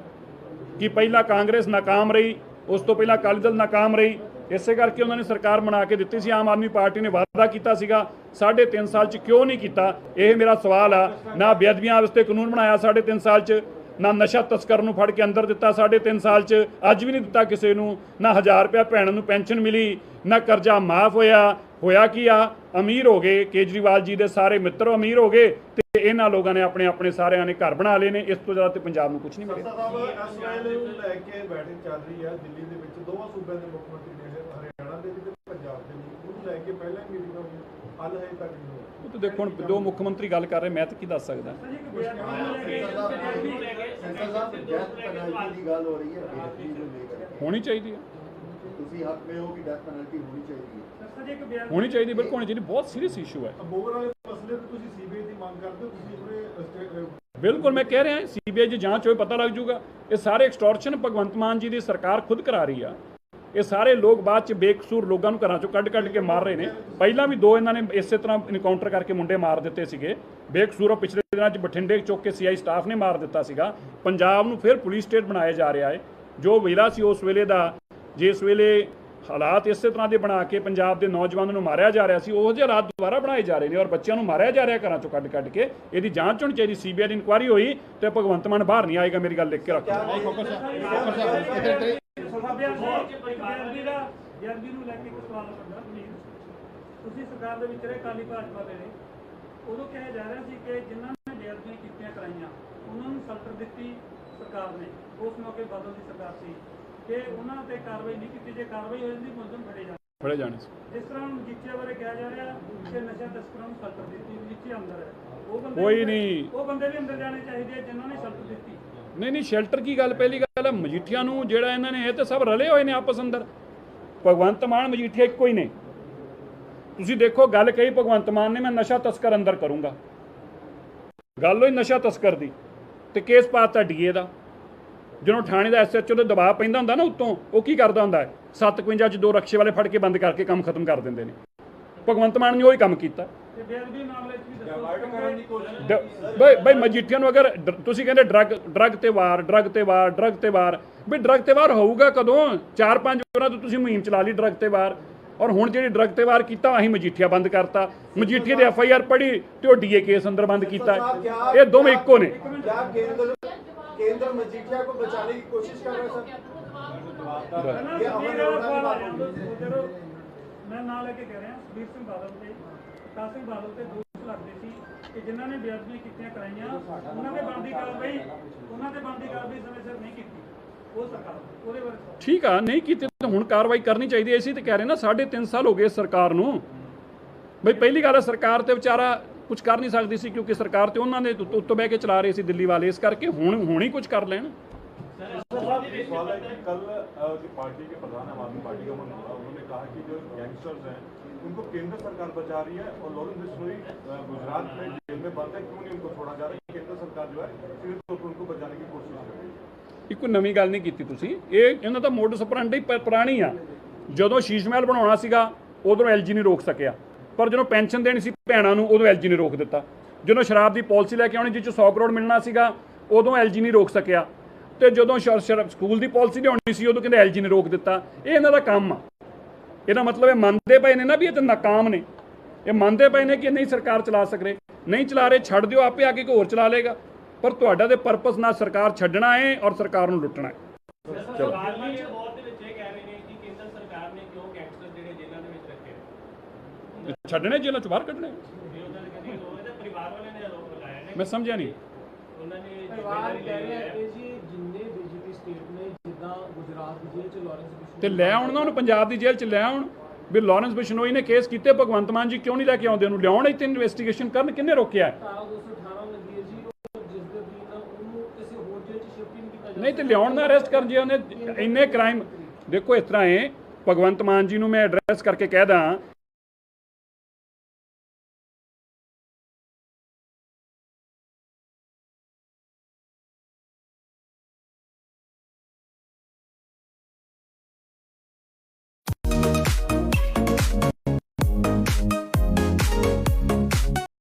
ਕਿ ਪਹਿਲਾਂ ਕਾਂਗਰਸ ਨਾਕਾਮ ਰਹੀ, ਉਸ ਤੋਂ ਪਹਿਲਾਂ ਅਕਾਲੀ ਦਲ ਨਾਕਾਮ ਰਹੀ। ਇਸੇ ਕਰਕੇ ਉਹਨਾਂ ਨੇ ਸਰਕਾਰ ਬਣਾ ਕੇ ਦਿੱਤੀ ਸੀ। ਆਮ ਆਦਮੀ ਪਾਰਟੀ ਨੇ ਵਾਅਦਾ ਕੀਤਾ ਸੀਗਾ, ਸਾਢੇ ਤਿੰਨ ਸਾਲ ਚ ਕਿਉਂ ਨਹੀਂ ਕੀਤਾ? ਇਹ ਮੇਰਾ ਸਵਾਲ ਆ। ਨਾ ਬੇਅਦਬੀਆਂ ਵਾਸਤੇ ਕਾਨੂੰਨ ਬਣਾਇਆ ਸਾਢੇ ਤਿੰਨ ਸਾਲ ਚ ਨਾ ਨਸ਼ਾ ਤਸਕਰ ਨੂੰ ਫੜ ਕੇ ਅੰਦਰ ਦਿੱਤਾ। ਸਾਢੇ ਤਿੰਨ ਸਾਲ ਚ ਅੱਜ ਵੀ ਨਹੀਂ ਦਿੱਤਾ ਕਿਸੇ ਨੂੰ। ਨਾ 1000 ਰੁਪਇਆ ਭੈਣਾਂ ਨੂੰ ਪੈਨਸ਼ਨ ਮਿਲੀ, ਨਾ ਕਰਜ਼ਾ ਮਾਫ ਹੋਇਆ। ਹੋਇਆ ਕੀ ਆ? ਅਮੀਰ ਹੋ ਗਏ। ਕੇਜਰੀਵਾਲ ਜੀ ਦੇ ਸਾਰੇ ਮਿੱਤਰ ਅਮੀਰ ਹੋ ਗਏ ਤੇ ਇਹਨਾਂ ਲੋਕਾਂ ਨੇ ਆਪਣੇ ਆਪਣੇ ਸਾਰਿਆਂ ਨੇ ਘਰ ਬਣਾ ਲਏ ਨੇ। ਇਸ ਤੋਂ ਜ਼ਿਆਦਾ ਤੇ ਪੰਜਾਬ ਨੂੰ ਕੁਝ ਨਹੀਂ ਮਿਲਿਆ। ਸਾਹਿਬ, ਇਸ ਵੇਲੇ ਨੂੰ ਲੈ ਕੇ ਬੈਠਕ ਚੱਲ ਰਹੀ ਹੈ ਦਿੱਲੀ ਦੇ ਵਿੱਚ ਦੋਵਾਂ ਸੂਬਿਆਂ ਦੇ ਮੁੱਖ ਮੰਤਰੀ ਨੇ ਹਰਿਆਣਾ ਦੇ ਤੇ ਪੰਜਾਬ ਦੇ ਵੀ ਲੈ ਕੇ ਪਹਿਲਾਂ ਮੀਟਿੰਗ ਹੋਈ ਹੱਲ ਹਜੇ ਤੱਕ ਨਹੀਂ ਹੋਇਆ ਉਹ ਤਾਂ ਦੇਖੋ ਹੁਣ ਦੋ ਮੁੱਖ ਮੰਤਰੀ ਗੱਲ ਕਰ ਰਹੇ ਮੈਂ ਤਾਂ ਕੀ ਦੱਸ ਸਕਦਾ? ਸਰ ਜੀ ਇੱਕ ਬੇਅਦਬੀ ਨੂੰ ਲੈ ਕੇ ਸੈਂਟਰ ਸਾਹਿਬ ਡੈਥ ਪੈਨਲਟੀ ਦੀ ਗੱਲ ਹੋ ਰਹੀ ਹੈ ਬੇਅਦਬੀ ਨੂੰ ਲੈ ਕੇ। ਹੋਣੀ ਚਾਹੀਦੀ ਹੈ। ਤੁਸੀਂ ਹੱਕ ਮੇ ਹੋ ਕਿ ਡੈਥ ਪੈਨਲਟੀ ਹੋਣੀ ਚਾਹੀਦੀ ਹੈ। ਸਰ ਜੀ ਇੱਕ ਬੇਅਦਬੀ ਹੋਣੀ ਚਾਹੀਦੀ ਬਿਲਕੁਲ ਹੋਣੀ ਚਾਹੀਦੀ ਬਹੁਤ ਸੀਰੀਅਸ ਇਸ਼ੂ ਹੈ। ਅਬੋਹਰ ਵਾਲੇ ਮਸਲੇ ਤੇ ਤੁਸੀਂ ਸੀਬੀਆਈ ਦੀ ਮੰਗ ਕਰਦੇ ਹੋ ਤੁਸੀਂ ਉਹਨੇ ਸਟੇ- ਅਹ ਬਿਲਕੁਲ ਮੈਂ ਕਹਿ ਰਿਹਾ ਸੀਬੀਆਈ ਦੀ ਜਾਂਚ ਹੋਏ ਪਤਾ ਲੱਗ ਜਾਊਗਾ ਇਹ ਸਾਰੇ ਐਕਸਟੋਰਸ਼ਨ ਭਗਵੰਤ ਮਾਨ ਜੀ ਦੀ ਸਰਕਾਰ ਖੁਦ ਕਰਾ ਰਹੀ ਆ। ਇਹ ਸਾਰੇ ਲੋਕ ਬਾਅਦ ਚ ਬੇਕਸੂਰ ਲੋਕਾਂ ਨੂੰ ਘਰਾਂ ਚੋਂ ਕੱਢ ਕੱਢ ਕੇ ਮਾਰ ਰਹੇ ਨੇ। ਪਹਿਲਾਂ ਵੀ ਦੋ ਇਹਨਾਂ ਨੇ ਇਸੇ ਤਰ੍ਹਾਂ ਇਨਕਾਊਂਟਰ ਕਰਕੇ ਮੁੰਡੇ ਮਾਰ ਦਿੱਤੇ ਸੀਗੇ। ਬੇਕਸੂਰ ਉਹ ਪਿਛਲੇ ਦਿਨਾਂ ਚ ਬਠਿੰਡੇ ਚੁੱਕ ਕੇ ਸੀਆਈ ਸਟਾਫ ਨੇ ਮਾਰ ਦਿੱਤਾ ਸੀਗਾ। ਪੰਜਾਬ ਨੂੰ ਫਿਰ ਪੁਲਿਸ ਸਟੇਟ ਬਣਾਇਆ ਜਾ ਰਿਹਾ ਹੈ। ਜੋ ਵੇਲਾ ਸੀ ਉਸ ਵੇਲੇ ਦਾ, ਜਿਸ ਵੇਲੇ ਹਾਲਾਤ ਇਸੇ ਤਰ੍ਹਾਂ ਦੇ ਬਣਾ ਕੇ ਪੰਜਾਬ ਦੇ ਨੌਜਵਾਨਾਂ ਨੂੰ ਮਾਰਿਆ ਜਾ ਰਿਹਾ ਸੀ, ਉਹ ਜਿਹੇ ਹਾਲਾਤ ਦੁਬਾਰਾ ਬਣਾਏ ਜਾ ਰਹੇ ਨੇ ਔਰ ਬੱਚਿਆਂ ਨੂੰ ਮਾਰਿਆ ਜਾ ਰਿਹਾ ਘਰਾਂ ਚੋਂ ਕੱਢ ਕੱਢ ਕੇ। ਇਹਦੀ ਜਾਂਚ ਹੋਣੀ ਚਾਹੀਦੀ ਸੀਬੀਆਈ ਦੀ ਇਨਕੁਆਇਰੀ ਹੋਈ ਤੇ ਭਗਵੰਤ ਮਾਨ ਬਾਹਰ ਨਹੀਂ ਆਏਗਾ, ਮੇਰੀ ਗੱਲ ਲਿਖ ਕੇ ਰੱਖੋ। ਬੇਅਦਬੀ ਦਾ ਬੇਅਦਬੀ ਨੂੰ ਲੈ ਕੇ ਇੱਕ ਸਵਾਲ ਕਰਦਾ ਪਲੀਜ਼ ਤੁਸੀਂ ਸਰਕਾਰ ਦੇ ਵਿੱਚ ਰਹੇ ਕਾਲੀ ਭਾਜਪਾ ਵੇਲੇ ਉਦੋਂ ਕਿਹਾ ਜਾ ਰਿਹਾ ਸੀ ਕਿ ਜਿਨ੍ਹਾਂ ਨੇ ਬੇਅਦਬੀਆਂ ਕੀਤੀਆਂ ਕਰਾਈਆਂ ਉਹਨਾਂ ਨੂੰ ਸਲਟਰ ਦਿੱਤੀ ਸਰਕਾਰ ਨੇ। ਉਸ ਮੌਕੇ ਬਦਲ ਦੀ ਸਰਕਾਰ ਸੀ। ਕਿ ਉਹਨਾਂ ਤੇ ਕਾਰਵਾਈ ਨਹੀਂ ਕੀਤੀ ਜੇ ਕਾਰਵਾਈ ਹੋ ਜਾਂਦੀ ਮੁਲਜ਼ਮ ਫੜੇ ਜਾਂਦੇ ਫੜੇ ਜਾਣੇ ਸੀ। ਜਿਸ ਤਰ੍ਹਾਂ ਮਜੀਠੀਆ ਬਾਰੇ ਕਿਹਾ ਜਾ ਰਿਹਾ ਕਿ ਨਸ਼ਾ ਤਸਕਰਾਂ ਨੂੰ ਸਲਟਰ ਦਿੱਤੀ ਮਜੀਠੀਆ ਅੰਦਰ ਹੈ। ਉਹ ਬੰਦੇ ਕੋਈ ਨਹੀਂ। ਉਹ ਬੰਦੇ ਵੀ ਅੰਦਰ ਜਾਣੇ ਚਾਹੀਦੇ ਜਿਨ੍ਹਾਂ ਨੇ ਸਲਟਰ ਦਿੱਤੀ। ਨਹੀਂ ਨਹੀਂ ਸ਼ੈਲਟਰ ਕੀ ਗੱਲ? ਪਹਿਲੀ ਗੱਲ ਹੈ ਮਜੀਠੀਆ ਨੂੰ ਜਿਹੜਾ ਇਹਨਾਂ ਨੇ, ਇਹ ਤੇ ਸਭ ਰਲੇ ਹੋਏ ਨੇ ਆਪਸ ਅੰਦਰ। ਭਗਵੰਤ ਮਾਨ ਮਜੀਠੀਆ ਇੱਕੋ ਹੀ ਨੇ। ਤੁਸੀਂ ਦੇਖੋ, ਗੱਲ ਕਹੀ ਭਗਵੰਤ ਮਾਨ ਨੇ, ਮੈਂ ਨਸ਼ਾ ਤਸਕਰ ਅੰਦਰ ਕਰੂੰਗਾ। ਗੱਲ ਹੋਈ ਨਸ਼ਾ ਤਸਕਰ ਦੀ, ਤੇ ਕੇਸ ਪਾਤਾ ਡੀਏ ਦਾ। ਜਦੋਂ ਥਾਣੇ ਦਾ ਐਸਐਚਓ ਦੇ ਦਬਾਅ ਪੈਂਦਾ ਹੁੰਦਾ ਨਾ ਉੱਤੋਂ, ਉਹ ਕੀ ਕਰਦਾ ਹੁੰਦਾ ਹੈ? 57 ਚ ਦੋ ਰਕਸ਼ੇ ਵਾਲੇ ਫੜ ਕੇ ਬੰਦ ਕਰਕੇ ਕੰਮ ਖਤਮ ਕਰ ਦਿੰਦੇ ਨੇ। ਭਗਵੰਤ ਮਾਨ ਨੇ ਉਹੀ ਕੰਮ ਕੀਤਾ। ਤੇ ਬੇਅਦਬੀ ਮਾਮਲੇ 'ਚ ਵੀ ਦੱਸੋ ਡਿਵਾਈਡ ਕਰਨ ਦੀ ਕੋਸ਼ਿਸ਼ ਡ- ਬਈ ਬਈ ਮਜੀਠੀਆ ਨੂੰ ਅਗਰ ਡ- ਤੁਸੀਂ ਕਹਿੰਦੇ ਡਰਗ ਡਰਗ ਤੇ ਵਾਰ ਡਰਗ ਤੇ ਵਾਰ ਡਰਗ ਤੇ ਵਾਰ ਵੀ ਡਰਗ ਤੇ ਵਾਰ ਹੋਊਗਾ ਕਦੋਂ ਚਾਰ ਪੰਜ ਵਾਰਾਂ ਤੋਂ ਤੁਸੀਂ ਮੁਹਿੰਮ ਚਲਾ ਲਈ ਡਰਗ ਤੇ ਵਾਰ ਔਰ ਹੁਣ ਜਿਹੜੀ ਡਰਗ ਤੇ ਵਾਰ ਕੀਤਾ ਅਸੀਂ ਮਜੀਠੀਆ ਬੰਦ ਕਰਤਾ ਮਜੀਠੀਆ ਦੇ ਐਫ ਆਈ ਆਰ ਪੜੀ ਤੇ ਉਹ ਡੀਏ ਕੇਸ ਅੰਦਰ ਬੰਦ ਕੀਤਾ ਇਹ ਦੋਵੇਂ ਇੱਕੋ ਨੇ क्या केंद्र केंद्र मजीठिया को बचाने की कोशिश कर रहा है सर ਪਹਿਲਾਂ ਇਹ ਅਮਰ ਸੁਖਬੀਰ ਅਰੋੜਾ ਦੀ ਬਾਦਲ ਬਾਤ ਆ ਜਾਂਦਾ, ਉਹ ਜਦੋਂ ਮੈਂ ਨਾਂ ਲੈ ਕੇ ਕਹਿ ਰਿਹਾ ਸੁਖਬੀਰ ਸਿੰਘ ਬਾਦਲ ਤੇ ਪ੍ਰਕਾਸ਼ ਸਿੰਘ ਬਾਦਲ ਤੇ ਦੋਸ਼ ਲੱਗਦੇ ਸੀ ਕਿ ਜਿਨ੍ਹਾਂ ਨੇ ਬੇਅਦਬੀਆਂ ਕੀਤੀਆਂ ਕਰਾਈਆਂ ਉਹਨਾਂ ਦੇ ਬਣਦੀ ਕਾਰਵਾਈ ਉਹਨਾਂ ਦੇ ਬਣਦੀ ਕਾਰਵਾਈ ਸਮੇਂ ਸਿਰ ਨਹੀਂ ਕੀਤੀ ਉਹ ਸਰਕਾਰ ਉਹਦੇ ਬਾਰੇ ਸਵਾਲ। ਠੀਕ ਆ ਨਹੀਂ ਕੀਤੀ ਤਾਂ ਹੁਣ ਕਾਰਵਾਈ ਕਰਨੀ ਚਾਹੀਦੀ ਐ ਅਸੀਂ ਤੇ ਕਹਿ ਰਹੇ ਨਾ ਸਾਢੇ ਤਿੰਨ ਸਾਲ ਹੋ ਗਏ ਸਰਕਾਰ ਨੂੰ ਬਈ ਪਹਿਲੀ ਗੱਲ ਹੈ ਸਰਕਾਰ ਤੇ ਵਿਚਾਰਾ ਕੁਝ ਕਰ ਨਹੀਂ ਸਕਦੀ ਸੀ ਕਿਉਂਕਿ ਸਰਕਾਰ ਤੇ ਉਹਨਾਂ ਨੇ ਉੱਤ- ਉੱਤੋਂ ਬਹਿ ਕੇ ਚਲਾ ਰਹੇ ਸੀ ਦਿੱਲੀ ਵਾਲੇ ਇਸ ਕਰਕੇ ਹੁਣ ਹੁਣ ਹੀ ਕੁਝ ਕਰ ਲੈਣ सवाल है कि कल अ, जो पार्टी के प्रधान आम आदमी पार्टी का मनोहर उन्होंने कहा कि जो गैंगस्टर्स हैं उनको केंद्र सरकार बचा रही है और लॉरेंस बिश्नोई अ, गुजरात में जेल में बंद है क्यों नहीं उनको छोड़ा जा रहा केंद्र सरकार जो है सीधे तौर पर उनको बचाने की कोशिश कर रही है ਇਹ ਕੋਈ ਨਵੀਂ ਗੱਲ ਨਹੀਂ ਕੀਤੀ ਤੁਸੀਂ ਇਹ ਇਹਨਾਂ ਦਾ ਮੋਡਸ ਆਪਰੈਂਡੀ ਪ- ਪੁਰਾਣੀ ਆ ਜਦੋਂ ਸ਼ੀਸ਼ ਮਹਿਲ ਬਣਾਉਣਾ ਸੀਗਾ ਉਦੋਂ ਐਲਜੀ ਨਹੀਂ ਰੋਕ ਸਕਿਆ ਪਰ ਜਦੋਂ ਪੈਨਸ਼ਨ ਦੇਣੀ ਸੀ ਭੈਣਾਂ ਨੂੰ ਉਦੋਂ ਐਲਜੀ ਨੇ ਰੋਕ ਦਿੱਤਾ ਜਦੋਂ ਸ਼ਰਾਬ ਦੀ ਪਾਲਿਸੀ ਲੈ ਕੇ ਆਉਣੀ ਜਿਸ 'ਚ 100 ਕਰੋੜ ਮਿਲਣਾ ਸੀਗਾ ਉਦੋਂ ਐਲਜੀ ਨਹੀਂ ਰੋਕ ਸਕਿਆ ਤੇ ਜਦੋਂ ਸ਼- ਸ਼ਰ- ਸਕੂਲ ਦੀ ਪਾਲਿਸੀ ਲਿਆਉਣੀ ਸੀ ਉਦੋਂ ਕਹਿੰਦੇ ਐਲਜੀ ਨੇ ਰੋਕ ਦਿੱਤਾ ਇਹ ਇਹਨਾਂ ਦਾ ਕੰਮ ਆ ਇਹਦਾ ਮਤਲਬ ਇਹ ਮੰਨਦੇ ਪਏ ਨੇ ਨਾ ਵੀ ਇਹ ਤਾਂ ਨਾਕਾਮ ਨੇ। ਇਹ ਮੰਨਦੇ ਪਏ ਨੇ ਕਿ ਨਹੀਂ ਸਰਕਾਰ ਚਲਾ ਸਕਦੇ ਨਹੀਂ ਚਲਾ ਰਹੇ ਛੱਡ ਦਿਓ ਆਪੇ ਆ ਕੇ ਕੋਈ ਹੋਰ ਚਲਾ ਲੇਗਾ ਪਰ ਤੁਹਾਡਾ ਦੇ ਪਰਪਸ ਨਾਲ ਸਰਕਾਰ ਛੱਡਣਾ ਹੈ ਔਰ ਸਰਕਾਰ ਨੂੰ ਲੁੱਟਣਾ ਹੈ। ਚਲੋ। ਆਰਮੀ ਦੇ ਬਹੁਤ ਦੇ ਵਿੱਚ ਇਹ ਕਹਿ ਰਹੇ ਨੇ ਕਿ ਕੇਂਦਰ ਸਰਕਾਰ ਨੇ ਕਿਉਂ ਗੈਂਗਸਟਰ ਜਿਹੜੇ ਜੇਲ੍ਹਾਂ ਦੇ ਵਿੱਚ ਰੱਖੇ ਛੱਡਣੇ ਜੇਲ੍ਹਾਂ ਚੋਂ ਬਾਹਰ ਕੱਢਣੇ। ਮੈਂ ਸਮਝਿਆ ਨਹੀਂ। ਉਹਨਾਂ ਨੇ ਪਰਿਵਾਰ ਕਹਿ ਰਿਹਾ ਕਿ ਜੀ ਜਿੰਨੇ ਬੀਜੇਪੀ ਸਟੇਟ ਨੇ ਜਿੱਦਾਂ ਗੁਜਰਾਤ ਦੀ ਜੇਲ੍ਹ ਚ ਲਾਰੈਂਸ ਬਿਸ਼ਨੋਈ ਤੇ ਲੈ ਆਉਣ ਨਾ ਉਹਨੂੰ ਪੰਜਾਬ ਦੀ ਜੇਲ੍ਹ 'ਚ ਲੈ ਆਉਣ। ਵੀ ਲਾਰੈਂਸ ਬਿਸ਼ਨੋਈ ਨੇ ਕੇਸ ਕੀਤੇ ਭਗਵੰਤ ਮਾਨ ਜੀ ਕਿਉਂ ਨਹੀਂ ਲੈ ਕੇ ਆਉਂਦੇ? ਉਹਨੂੰ ਲਿਆਉਣ ਇੱਥੇ ਇਨਵੈਸਟੀਗੇਸ਼ਨ ਕਰਨ ਕਿੰਨੇ ਰੋਕਿਆ ਹੈ? ਧਾਰਾ 218 ਲੱਗੀ ਹੈ ਜੀ ਉਹ ਜਿਸ ਦੇ ਅਧੀਨ ਉਹਨੂੰ ਕਿਸੇ ਹੋਰ ਜੇਲ੍ਹ ਚ ਸ਼ਿਫਟ ਨਹੀਂ ਕੀਤਾ ਜਾ ਨਹੀਂ ਤੇ ਲਿਆਉਣ ਦਾ ਅਰੈਸਟ ਕਰ ਜੇ ਉਹਨੇ ਇੰਨੇ ਕ੍ਰਾਈਮ ਦੇਖੋ ਇਸ ਤਰ੍ਹਾਂ ਹੈ ਭਗਵੰਤ ਮਾਨ ਜੀ ਨੂੰ ਮੈਂ ਐਡਰੈਸ ਕਰਕੇ ਕਹਿ ਦਾਂ